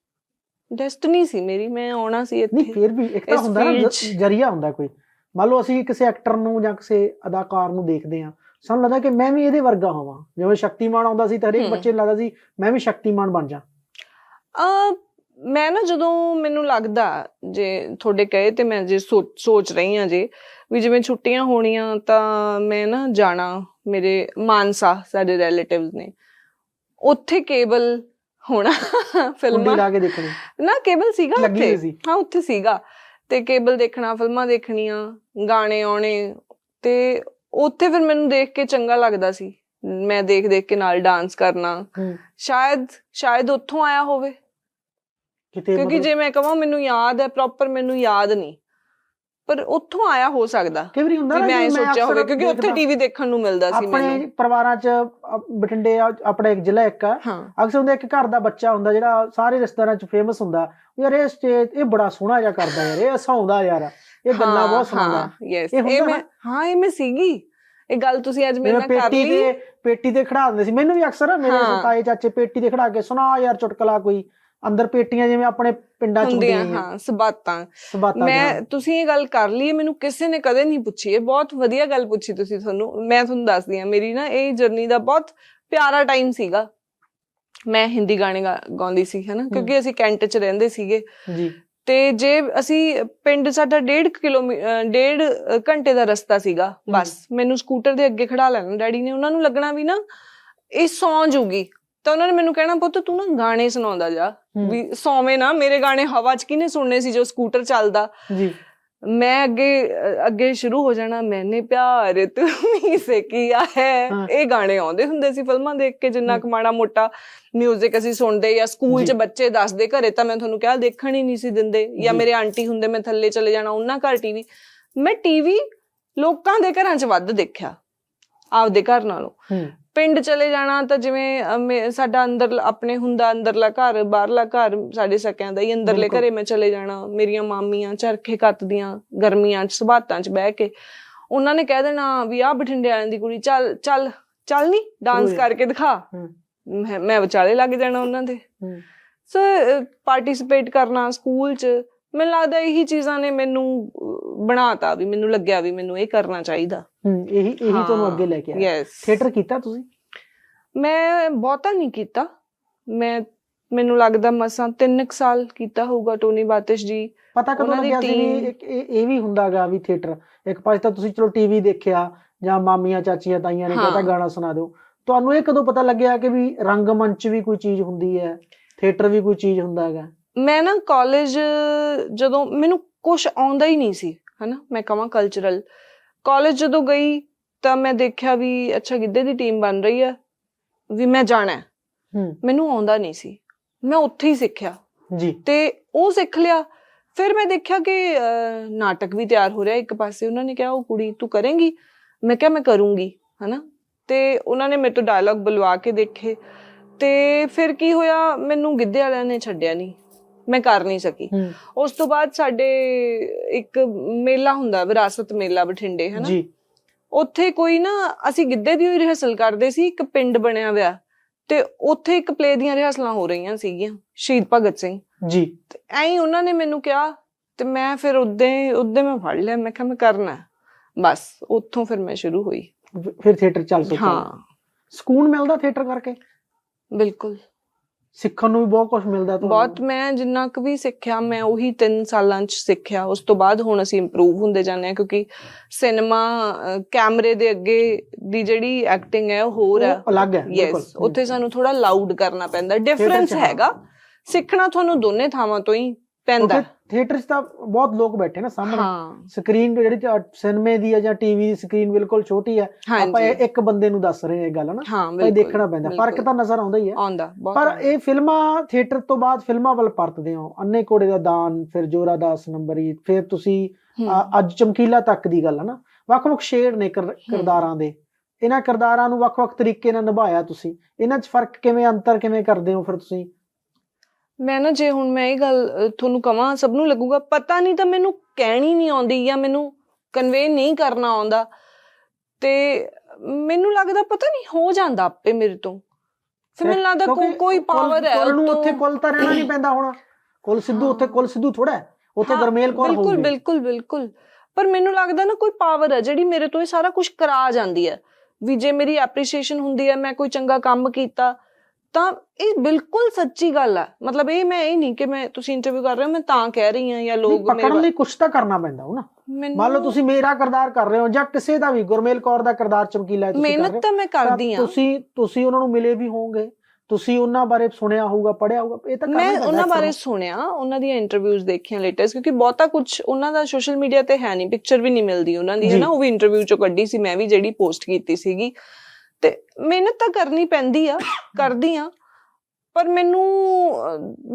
ਡੈਸਟਨੀ ਸੀ ਮੇਰੀ ਮੈਂ ਆਉਣਾ ਸੀ ਨਹੀਂ ਇੱਥੇ ਫਿਰ ਵੀ ਇੱਕ ਤਾਂ ਹੁੰਦਾ ਨਾ। ਜਰੀਆ ਹੁੰਦਾ ਕੋਈ ਮੰਨ ਲਓ ਅਸੀਂ ਕਿਸੇ ਐਕਟਰ ਨੂੰ ਜਾਂ ਕਿਸੇ ਅਦਾਕਾਰ ਨੂੰ ਦੇਖਦੇ ਹਾਂ ਸਾਨੂੰ ਲੱਗਦਾ ਕਿ ਮੈਂ ਵੀ ਇਹਦੇ ਵਰਗਾ ਹੋਵਾਂ ਜਿਵੇਂ ਸ਼ਕਤੀਮਾਨ ਆਉਂਦਾ ਸੀ ਤਾਂ ਹਰੇਕ। ਬੱਚੇ ਨੂੰ ਲੱਗਦਾ ਸੀ ਮੈਂ ਵੀ ਸ਼ਕਤੀਮਾਨ ਬਣ ਜਾ ਆ ਮੈਂ ਨਾ ਜਦੋਂ ਮੈਨੂੰ ਲੱਗਦਾ ਜੇ ਤੁਹਾਡੇ ਕਹੇ ਤੇ ਮੈਂ ਜੇ ਸੋਚ ਸੋਚ ਰਹੀ ਹਾਂ ਜੇ ਵੀ ਜਿਵੇਂ ਛੁੱਟੀਆਂ ਹੋਣੀਆਂ ਤਾਂ ਮੈਂ ਨਾ ਜਾਣਾ ਮੇਰੇ ਮਾਨਸਾ ਸਾਡੇ ਰਿਲੇਟਿਵਸ ਨੇ। ਉੱਥੇ ਕੇਬਲ ਹੋਣਾ ਫਿਲਮਾਂ। ਲਾ ਕੇ ਦੇਖਣੀ। ਨਾ ਕੇਬਲ ਸੀਗਾ ਉੱਥੇ। ਹਾਂ ਉੱਥੇ ਸੀਗਾ। ਤੇ ਕੇਬਲ ਦੇਖਣਾ ਫਿਲਮਾਂ ਦੇਖਣੀਆਂ ਗਾਣੇ ਆਉਣੇ। ਤੇ ਉੱਥੇ ਫਿਰ ਮੈਨੂੰ ਦੇਖ ਕੇ ਚੰਗਾ ਲੱਗਦਾ ਸੀ। ਮੈਂ ਦੇਖ ਦੇਖ ਕੇ ਨਾਲ ਡਾਂਸ ਕਰਨਾ। ਸ਼ਾਇਦ ਸ਼ਾਇਦ ਉੱਥੋਂ ਆਇਆ ਹੋਵੇ। ਕਿਤੇ ਕਿਉਂਕਿ ਜੇ ਮੈਂ ਕਹਾਂ ਮੈਨੂੰ ਯਾਦ ਹੈ ਪ੍ਰੋਪਰ ਮੈਨੂੰ ਯਾਦ ਨਹੀਂ। ਪਰ ਉੱਥੋਂ ਆਇਆ ਹੋ ਸਕਦਾ। ਕਈ ਵਾਰੀ ਹੁੰਦਾ ਨਾ ਮੈਂ ਇਹ ਸੋਚਿਆ ਹੋਵੇ ਕਿਉਂਕਿ ਉੱਥੇ ਟੀਵੀ ਦੇਖਣ ਨੂੰ ਮਿਲਦਾ ਸੀ ਆਪਣੇ ਮੈਨੂੰ। ਪਰਿਵਾਰਾਂ 'ਚ ਆ, ਆਪਣਾ ਇੱਕ ਜ਼ਿਲ੍ਹਾ ਇੱਕ ਆ। ਅਕਸਰ ਹੁੰਦਾ ਇੱਕ ਘਰ ਦਾ ਬੱਚਾ ਹੁੰਦਾ ਜਿਹੜਾ ਸਾਰੇ ਰਿਸ਼ਤੇਦਾਰਾਂ 'ਚ ਫੇਮਸ ਹੁੰਦਾ। ਯਾਰ ਇਹ ਸਟੇਜ ਇਹ ਬੜਾ ਸੋਹਣਾ ਜਿਹਾ ਕਰਦਾ ਯਾਰ ਇਹ ਹਸਾਉਂਦਾ ਯਾਰ। ਇਹ ਗੱਲਾਂ ਬਹੁਤ ਸੁਣਾਉਂਦਾ। ਯੈਸ ਇਹ ਮੈਂ? ਹਾਂ ਇਹ ਮੈਂ ਸੀਗੀ। ਇਹ ਗੱਲ ਤੁਸੀਂ ਅੱਜ ਮੇਰੇ ਨਾਲ ਕਰ ਪੇਟੀ ਤੇ ਪੇਟੀ ਤੇ ਖੜਾ ਦਿੰਦੇ ਸੀ। ਮੈਨੂੰ ਵੀ ਅਕਸਰ ਮੇਰੇ ਹਾਂ। ਤਾਏ ਚਾਚੇ ਪੇਟੀ ਤੇ ਖੜਾ ਕੇ ਸੁਣਾ ਯਾਰ ਚੁਟਕਲਾ ਕੋਈ। ਅੰਦਰ ਪੇਟੀਆਂ ਜਿਵੇਂ ਆਪਣੇ ਪਿੰਡਾਂ 'ਚ ਹੁੰਦੀਆਂ ਹਾਂ ਸਬਾਤਾਂ। ਮੈਂ ਤੁਸੀਂ ਇਹ ਗੱਲ ਕਰ ਲਈ ਮੈਨੂੰ ਕਿਸੇ ਨੇ ਕਦੇ ਨਹੀਂ ਪੁੱਛੀ ਇਹ ਬਹੁਤ ਵਧੀਆ ਗੱਲ ਪੁੱਛੀ ਤੁਸੀਂ ਤੁਹਾਨੂੰ। ਮੈਂ ਤੁਹਾਨੂੰ ਦੱਸਦੀ ਹਾਂ ਮੇਰੀ ਨਾ ਇਹ ਜਰਨੀ ਦਾ ਬਹੁਤ ਪਿਆਰਾ ਟਾਈਮ ਸੀਗਾ। ਮੈਂ ਹਿੰਦੀ ਗਾਣੇ ਗਾਉਂਦੀ ਸੀ ਹਨਾ ਕਿਉਂਕਿ ਅਸੀਂ ਕੈਂਟ 'ਚ ਰਹਿੰਦੇ ਸੀਗੇ। ਜੀ। ਤੇ ਜੇ ਅਸੀਂ ਪਿੰਡ ਸਾਡਾ 1.5 ਕਿਲੋਮੀਟਰ ਡੇਢ ਅ, ਘੰਟੇ ਦਾ ਰਸਤਾ ਸੀਗਾ ਬਸ। ਮੈਨੂੰ ਸਕੂਟਰ ਦੇ ਅੱਗੇ ਖੜਾ ਲੈਣਾ। ਡੈਡੀ ਨੇ ਉਹਨਾਂ ਨੂੰ ਲੱਗਣਾ ਵੀ ਨਾ ਇਹ ਸੌਂ ਜੂਗੀ। ਤਾਂ ਉਹਨਾਂ ਨੇ ਮੈਨੂੰ ਕਹਿਣਾ ਪੁੱਤ ਤੂੰ ਨਾ ਗਾਣੇ ਸੁਣਾਉਂਦਾ ਜਾ। ਵੀ ਸੌਵੇਂ ਨਾ ਮੇਰੇ ਗਾਣੇ ਹਵਾ 'ਚ ਕਿਨੇ ਸੁਣਨੇ ਸੀ ਜੋ ਸਕੂਟਰ ਚੱਲਦਾ? ਜੀ। ਮੈਂ ਅੱਗੇ ਅੱਗੇ ਸ਼ੁਰੂ ਹੋ ਜਾਣਾ ਮੈਨੇ ਪਿਆਰ ਤੁਮੀ ਸੇ ਕੀਆ ਹੈ। ਇਹ ਗਾਣੇ ਆਉਂਦੇ ਹੁੰਦੇ ਸੀ ਫਿਲਮਾਂ ਦੇਖ ਕੇ ਜਿੰਨਾ ਕੁ ਮਾੜਾ ਮੋਟਾ 뮤직 ਅਸੀਂ ਸੁਣਦੇ ਜਾਂ ਸਕੂਲ 'ਚ। ਬੱਚੇ ਦੱਸਦੇ ਘਰੇ ਤਾਂ ਮੈਂ ਤੁਹਾਨੂੰ ਕਿਹਾ ਦੇਖਣ ਹੀ ਨਹੀਂ ਸੀ ਦਿੰਦੇ। ਜਾਂ। ਮੇਰੇ ਆਂਟੀ ਹੁੰਦੇ ਮੈਂ ਥੱਲੇ ਚਲੇ ਜਾਣਾ ਉਹਨਾਂ ਘਰ ਟੀਵੀ ਮੈਂ ਟੀਵੀ ਲੋਕਾਂ ਦੇ ਘਰਾਂ 'ਚ ਵੱਧ ਦੇਖਿਆ ਆਪਦੇ ਘਰ ਨਾਲੋਂ। ਪਿੰਡ ਚਲੇ ਜਾਣਾ ਤਾਂ ਜਿਵੇਂ ਸਾਡਾ ਅੰਦਰ ਆਪਣੇ ਹੁੰਦਾ ਅੰਦਰਲਾ ਘਰ ਬਾਹਰਲਾ ਘਰ ਸਾਡੇ ਸਕਿਆਂ ਦਾ ਹੀ ਅੰਦਰਲੇ। ਘਰੇ ਮੈਂ ਚਲੇ ਜਾਣਾ। ਮੇਰੀਆਂ ਮਾਮੀਆਂ ਚਰਖੇ ਕੱਤਦੀਆਂ ਗਰਮੀਆਂ 'ਚ ਸਬਾਤਾਂ 'ਚ ਬਹਿ ਕੇ। ਉਹਨਾਂ ਨੇ ਕਹਿ ਦੇਣਾ ਵੀ ਆਹ ਬਠਿੰਡੇ ਵਾਲਿਆਂ ਦੀ ਕੁੜੀ ਚੱਲ ਚੱਲ ਚੱਲ ਨਹੀਂ ਡਾਂਸ। ਕਰਕੇ ਦਿਖਾ। ਮੈਂ ਵਿਚਾਲੇ ਲੱਗ ਜਾਣਾ ਉਹਨਾਂ ਦੇ। ਸੋ ਪਾਰਟਿਸਿਪੇਟ ਕਰਨਾ ਸਕੂਲ 'ਚ। ਮੈਨੂੰ ਲੱਗਦਾ ਇਹੀ ਚੀਜ਼ਾਂ ਨੇ ਮੈਨੂੰ ਬਣਾਤਾ ਵੀ ਮੈਨੂੰ ਲੱਗਿਆ ਵੀ ਮੈਨੂੰ ਇਹ ਕਰਨਾ ਚਾਹੀਦਾ। ਇਹੀ ਇਹੀ ਤੁਹਾਨੂੰ ਅੱਗੇ ਲੈ ਕੇ ਆਇਆ। ਥੀਏਟਰ ਕੀਤਾ ਤੁਸੀਂ? ਮੈਂ ਬਹੁਤਾ ਨਹੀਂ ਕੀਤਾ। ਮੈਂ ਮੈਨੂੰ ਲੱਗਦਾ ਮਸਾਂ 3 ਸਾਲ ਕੀਤਾ ਹੋਊਗਾ ਟੋਨੀ ਬਾਤਿਸ਼ ਜੀ। ਪਤਾ ਕਦੋਂ ਲੱਗਿਆ ਸੀ ਇਹ ਵੀ ਹੁੰਦਾਗਾ ਵੀ ਥੀਏਟਰ ਇੱਕ ਪਾਸੇ ਤਾਂ ਤੁਸੀਂ ਚਲੋ ਟੀਵੀ ਦੇਖਿਆ ਜਾਂ ਮਾਮੀਆਂ ਚਾਚੀਆਂ ਤਾਈਆਂ ਨੇ ਹਾਂ। ਕਹਤਾ ਗਾਣਾ ਸੁਣਾ ਦਿਓ। ਤੁਹਾਨੂੰ ਇਹ ਕਦੋਂ ਪਤਾ ਲੱਗਿਆ ਕਿ ਵੀ ਰੰਗਮੰਚ ਵੀ ਕੋਈ ਚੀਜ਼ ਹੁੰਦੀ ਹੈ? ਥੀਏਟਰ ਵੀ ਕੋਈ ਚੀਜ਼ ਹੁੰਦਾ ਹੈਗਾ ਮੈਂ ਨਾ ਕਾਲਜ ਜਦੋਂ ਮੈਨੂੰ ਕੁਝ ਆਉਂਦਾ ਹੀ ਨਹੀਂ ਸੀ ਹਨਾ? ਮੈਂ ਕਹਾਂ ਕਲਚਰਲ ਕਾਲਜ ਜਦੋਂ ਗਈ ਤਾਂ ਮੈਂ ਦੇਖਿਆ ਵੀ ਅੱਛਾ ਗਿੱਧੇ ਦੀ ਟੀਮ ਬਣ ਰਹੀ ਹੈ ਵੀ ਮੈਂ ਜਾਣਾ ਮੈਨੂੰ ਆਉਂਦਾ ਨਹੀਂ ਸੀ। ਮੈਂ ਉੱਥੇ ਹੀ ਸਿੱਖਿਆ। ਜੀ। ਤੇ ਉਹ ਸਿੱਖ ਲਿਆ। ਫਿਰ ਮੈਂ ਦੇਖਿਆ ਕਿ ਨਾਟਕ ਵੀ ਤਿਆਰ ਹੋ ਰਿਹਾ ਇੱਕ ਪਾਸੇ। ਉਹਨਾਂ ਨੇ ਕਿਹਾ ਉਹ ਕੁੜੀ ਤੂੰ ਕਰੇਂਗੀ? ਮੈਂ ਕਿਹਾ ਮੈਂ ਕਰੂੰਗੀ। ਹਨਾ? ਤੇ ਉਹਨਾਂ ਨੇ ਮੇਰੇ ਤੋਂ ਡਾਇਲੌਗ ਬੁਲਵਾ ਕੇ ਦੇਖੇ। ਤੇ ਫਿਰ ਕੀ ਹੋਇਆ? ਮੈਨੂੰ ਗਿੱਧੇ ਵਾਲਿਆਂ ਨੇ ਛੱਡਿਆ ਨਹੀਂ। ਮੈਂ ਕਰ ਨਹੀਂ ਸਕੀ। ਹੂੰ। ਉਸ ਤੋਂ ਬਾਅਦ ਸਾਡੇ ਇੱਕ ਮੇਲਾ ਹੁੰਦਾ ਵਿਰਾਸਤ ਮੇਲਾ ਬਠਿੰਡੇ ਹਨਾ? ਜੀ। ਉੱਥੇ ਕੋਈ ਨਾ ਅਸੀਂ ਗਿੱਧੇ ਦੀ ਹੀ ਰਿਹਰਸਲ ਕਰਦੇ ਸੀ ਇੱਕ ਪਿੰਡ ਬਣਿਆ ਹੋਇਆ। ਤੇ ਉੱਥੇ ਇੱਕ ਪਲੇ ਦੀਆਂ ਰਿਹਰਸਲਾਂ ਹੋ ਰਹੀਆਂ ਸੀਗੀਆਂ ਸ਼ਹੀਦ ਭਗਤ ਸਿੰਘ। ਜੀ। ਐਂ ਹੀ ਉਹਨਾਂ ਨੇ ਮੈਨੂੰ ਕਿਹਾ ਤੇ ਮੈਂ ਫਿਰ ਉਦੋਂ ਉਦੋਂ ਮੈਂ ਫੜ ਲਿਆ ਮੈਂ ਕਿਹਾ ਮੈਂ ਕਰਨਾ ਹੈ। ਬਸ ਉੱਥੋਂ ਫਿਰ ਮੈਂ ਸ਼ੁਰੂ ਹੋਈ। ਫਿਰ ਥੀਏਟਰ ਚੱਲ ਸੋਚਿਆ ਹਾਂ। ਸਕੂਨ ਮਿਲਦਾ ਥੀਏਟਰ ਕਰਕੇ? ਬਿਲਕੁਲ। ਸਿੱਖਣ ਨੂੰ ਵੀ ਬਹੁਤ ਕੁਝ ਮਿਲਦਾ ਤੁਹਾਨੂੰ? ਬਹੁਤ ਮੈਂ ਜਿੰਨਾ ਕੁ ਵੀ ਸਿੱਖਿਆ ਮੈਂ ਉਹੀ 3 ਸਾਲਾਂ ਚ ਸਿੱਖਿਆ। ਉਸ ਤੋਂ ਬਾਅਦ ਹੁਣ ਅਸੀਂ ਇੰਪਰੂਵ ਹੁੰਦੇ ਜਾਂਦੇ ਹਾਂ ਕਿਉਂਕਿ ਸਿਨੇਮਾ ਕੈਮਰੇ ਦੇ ਅੱਗੇ ਦੀ ਜਿਹੜੀ ਐਕਟਿੰਗ ਹੈ ਉਹ ਹੋਰ ਹੈ। ਅਲੱਗ ਹੈ ਬਿਲਕੁਲ। ਯੈਸ ਉੱਥੇ ਸਾਨੂੰ ਥੋੜਾ ਲਾਊਡ ਕਰਨਾ ਪੈਂਦਾ। ਡਿਫਰੈਂਸ। ਹੈਗਾ। ਸਿੱਖਣਾ ਤੁਹਾਨੂੰ ਦੋਨੇ ਥਾਵਾਂ ਤੋਂ ਹੀ। ਪੈਂਦਾ। ਥੀਏਟਰ 'ਚ ਤਾਂ ਬਹੁਤ ਲੋਕ ਬੈਠੇ ਨਾ ਸਾਹਮਣੇ। ਸਕਰੀਨ ਜਿਹੜੀ ਸਿਨੇਮੇ ਦੀ ਹੈ ਜਾਂ ਟੀਵੀ ਦੀ ਸਕਰੀਨ ਬਿਲਕੁਲ ਛੋਟੀ ਹੈ ਆਪਾਂ ਇੱਕ ਬੰਦੇ ਨੂੰ ਦੱਸ ਰਹੇ ਹਾਂ ਇਹ ਗੱਲ ਨਾ ਤਾਂ ਦੇਖਣਾ ਪੈਂਦਾ। ਫ਼ਰਕ। ਤਾਂ ਨਜ਼ਰ ਆਉਂਦਾ ਹੀ ਹੈ ਆਉਂਦਾ ਪਰ। ਇਹ ਫਿਲਮਾਂ ਥੀਏਟਰ ਤੋਂ ਬਾਅਦ ਫਿਲਮਾਂ ਵੱਲ ਪਰਤਦੇ ਹੋ। ਅੰਨੇ ਕੋੜੇ ਦਾ ਦਾਨ ਫਿਰ ਜੋਰਾ ਦਾਸ ਨੰਬਰੀ ਫਿਰ ਤੁਸੀਂ ਅੱਜ ਚਮਕੀਲਾ ਤੱਕ ਦੀ ਗੱਲ ਹੈ ਨਾ ਵੱਖ-ਵੱਖ ਸ਼ੇਡ ਨੇ ਕਿਰ- ਕਿਰਦਾਰਾਂ ਦੇ। ਇਹਨਾਂ ਕਿਰਦਾਰਾਂ ਨੂੰ ਵੱਖ-ਵੱਖ ਤਰੀਕੇ ਨਾਲ ਨਿਭਾਇਆ ਤੁਸੀਂ। ਇਹਨਾਂ 'ਚ ਫ਼ਰਕ ਕਿਵੇਂ ਅੰਤਰ ਕਿਵੇਂ ਕਰਦੇ ਹੋ ਫਿਰ ਤੁਸੀਂ? ਮੈਂ ਨਾ ਜੇ ਹੁਣ ਮੈਂ ਇਹ ਗੱਲ ਅ, ਤੁਹਾਨੂੰ ਕਵਾਂ ਸਭ ਨੂੰ ਲੱਗੂਗਾ ਪਤਾ ਨਹੀਂ ਤਾਂ ਮੈਨੂੰ ਕਹਿਣੀ ਨਹੀਂ ਆਉਂਦੀ ਜਾਂ ਮੈਨੂੰ ਕਨਵੇ ਨਹੀਂ ਕਰਨਾ ਆਉਂਦਾ। ਤੇ ਮੈਨੂੰ ਲੱਗਦਾ ਪਤਾ ਨਹੀਂ ਹੋ ਜਾਂਦਾ ਆਪੇ ਮੇਰੇ ਤੋਂ। ਫਿਰ ਮੈਨੂੰ ਲੱਗਦਾ ਕੋ- ਕਿਉਂਕਿ ਕੋਈ ਕੁੱਲ- ਪਾਵਰ ਹੈ ਕੁੱਲ ਨੂੰ ਉੱਤੋਂ। ਉੱਥੇ ਕੁੱਲ ਤਾਂ ਰਹਿਣਾ ਨਹੀਂ ਪੈਂਦਾ ਹੁਣ। ਕੁੱਲ ਸਿੱਧੂ ਉੱਥੇ ਕੁੱਲ ਸਿੱਧੂ ਥੋੜਾ ਹੈ। ਉੱਥੇ ਹਾਂ, ਗਰਮੇਲ ਕੌਰ ਬਿਲਕੁਲ ਹੋਊਗੀ। ਬਿਲਕੁਲ ਬਿਲਕੁਲ। ਪਰ ਮੈਨੂੰ ਲੱਗਦਾ ਨਾ ਕੋਈ ਪਾਵਰ ਹੈ ਜਿਹੜੀ ਮੇਰੇ ਤੋਂ ਇਹ ਸਾਰਾ ਕੁਝ ਕਰਾ ਜਾਂਦੀ ਹੈ। ਵੀ ਜੇ ਮੇਰੀ ਐਪਰੀਸ਼ੀਏਸ਼ਨ ਹੁੰਦੀ ਹੈ ਮੈਂ ਕੋਈ ਚੰਗਾ ਕੰਮ ਕੀਤਾ ਤਾਂ ਇਹ ਬਿਲਕੁਲ ਸੱਚੀ ਗੱਲ ਹੈ ਮਤਲਬ ਇਹ ਮੈਂ ਇਹ ਨਹੀਂ ਕਿ ਮੈਂ ਤੁਸੀਂ ਇੰਟਰਵਿਊ ਕਰ ਰਹੇ ਹੋ ਮੈਂ ਤਾਂ ਕਹਿ ਰਹੀ ਹਾਂ ਜਾਂ ਲੋਕ ਪਕੜਨ ਲਈ ਕੁਝ ਤਾਂ ਕਰਨਾ ਪੈਂਦਾ ਹੋ ਨਾ। ਮੈਨੂੰ ਲਓ ਤੁਸੀਂ ਮੇਰਾ ਕਿਰਦਾਰ ਕਰ ਰਹੇ ਹੋ ਜਾਂ ਕਿਸੇ ਦਾ ਵੀ ਗੁਰਮੇਲ ਕੌਰ ਦਾ ਕਿਰਦਾਰ ਚਮਕੀਲਾ ਤੁਸੀਂ ਕਰ ਰਹੇ ਮਿਹਨਤ ਤਾਂ ਮੈਂ ਕਰਦੀ ਹਾਂ। ਤੁਸੀਂ ਤੁਸੀਂ ਉਹਨਾਂ ਨੂੰ ਮਿਲੇ ਵੀ ਹੋਵੋਗੇ ਤੁਸੀਂ ਉਹਨਾਂ ਬਾਰੇ ਸੁਣਿਆ ਹੋਊਗਾ ਪੜਿਆ ਹੋਊਗਾ ਇਹ ਤਾਂ ਮੈਂ ਉਹਨਾਂ ਬਾਰੇ। ਸੁਣਿਆ ਉਹਨਾਂ ਦੀਆਂ ਇੰਟਰਵਿਊਜ਼ ਦੇਖੀਆਂ ਲੇਟੈਸਟ ਕਿਉਂਕਿ ਬਹੁਤਾ ਕੁਝ ਉਹਨਾਂ ਦਾ ਸੋਸ਼ਲ ਮੀਡੀਆ ਤੇ ਹੈ ਨਹੀਂ ਪਿਕਚਰ ਵੀ ਨਹੀਂ ਮਿਲਦੀ ਉਹਨਾਂ ਦੀ ਹੈ। ਨਾ ਉਹ ਵੀ ਇੰਟਰਵਿਊ ਚੋਂ ਕੱਢੀ ਸੀ ਮੈਂ ਵੀ ਜਿਹੜੀ ਪੋਸਟ ਕੀਤੀ ਸੀਗੀ। ਤੇ ਮਿਹਨਤ ਤਾਂ ਕਰਨੀ ਪੈਂਦੀ ਆ ਕਰਦੀ ਆ ਪਰ ਮੈਨੂੰ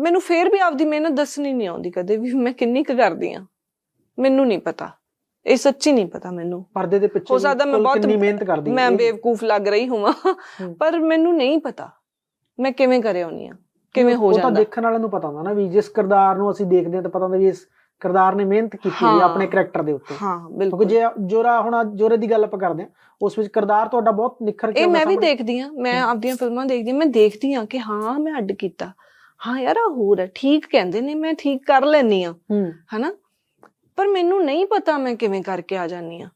ਮੈਨੂੰ ਫੇਰ ਵੀ ਆਪਦੀ ਮਿਹਨਤ ਦੱਸਣੀ ਨਹੀਂ ਆਉਂਦੀ ਕਦੇ ਵੀ ਮੈਂ ਕਿੰਨੀ ਕੁ ਕਰਦੀ ਆ ਮੈਨੂੰ ਨਹੀਂ ਪਤਾ ਇਹ ਸੱਚੀ ਨਹੀਂ ਪਤਾ ਮੈਨੂੰ। ਪਰਦੇ ਦੇ ਪਿੱਛੇ ਹੋ ਸਕਦਾ ਮੈਂ ਬਹੁਤ- ਕਿੰਨੀ ਮਿਹਨਤ ਕਰਦੀ ਹੈ। ਮੈਂ ਬੇਵਕੂਫ ਲੱਗ ਰਹੀ ਹੋਵਾਂ ਪਰ ਮੈਨੂੰ ਨਹੀਂ ਪਤਾ ਮੈਂ ਕਿਵੇਂ ਕਰੇ ਆਉਣੀ ਆ ਕਿਵੇਂ ਹੋ ਉਹ ਤਾਂ ਜਾਂਦਾ। ਦੇਖਣ ਵਾਲਿਆਂ ਨੂੰ ਪਤਾ ਹੁੰਦਾ ਨਾ ਵੀ ਜਿਸ ਕਿਰਦਾਰ ਨੂੰ ਅਸੀਂ ਦੇਖਦੇ ਹਾਂ ਤਾਂ ਪਤਾ ਹੁੰਦਾ ਵੀ ਇਸ ਕਿਰਦਾਰ ਨੇ ਮਿਹਨਤ ਕੀਤੀ ਹੋਈ। ਆਪਣੇ ਕੈਰੈਕਟਰ ਦੇ ਉੱਤੇ। ਹਾਂ ਕਿਉਂਕਿ ਬਿਲਕੁਲ ਜੇ ਜੋਰਾ ਹੁਣ ਜੋਰੇ ਦੀ ਗੱਲ ਆਪਾਂ ਕਰਦੇ ਹਾਂ ਉਸ ਵਿੱਚ ਕਿਰਦਾਰ ਤੁਹਾਡਾ ਬਹੁਤ ਨਿਖਰ ਕੇ ਇਹ ਮੈਂ ਵੀ। ਦੇਖਦੀ ਆ ਮੈਂ। ਆਪਦੀਆਂ ਫਿਲਮਾਂ ਦੇਖਦੀ ਆ ਮੈਂ ਦੇਖਦੀ ਆ ਕਿ ਹਾਂ ਮੈਂ ਅੱਡ ਕੀਤਾ। ਹਾਂ ਯਾਰ ਆ ਹੋਰ ਹੈ ਠੀਕ ਕਹਿੰਦੇ ਨੇ ਮੈਂ ਠੀਕ ਕਰ ਲੈਨੀ ਆ ਹਨਾ? ਪਰ ਮੈਨੂੰ ਨਹੀਂ ਪਤਾ ਮੈਂ ਕਿਵੇਂ ਕਰਕੇ ਆ ਜਾਨੀ ਆ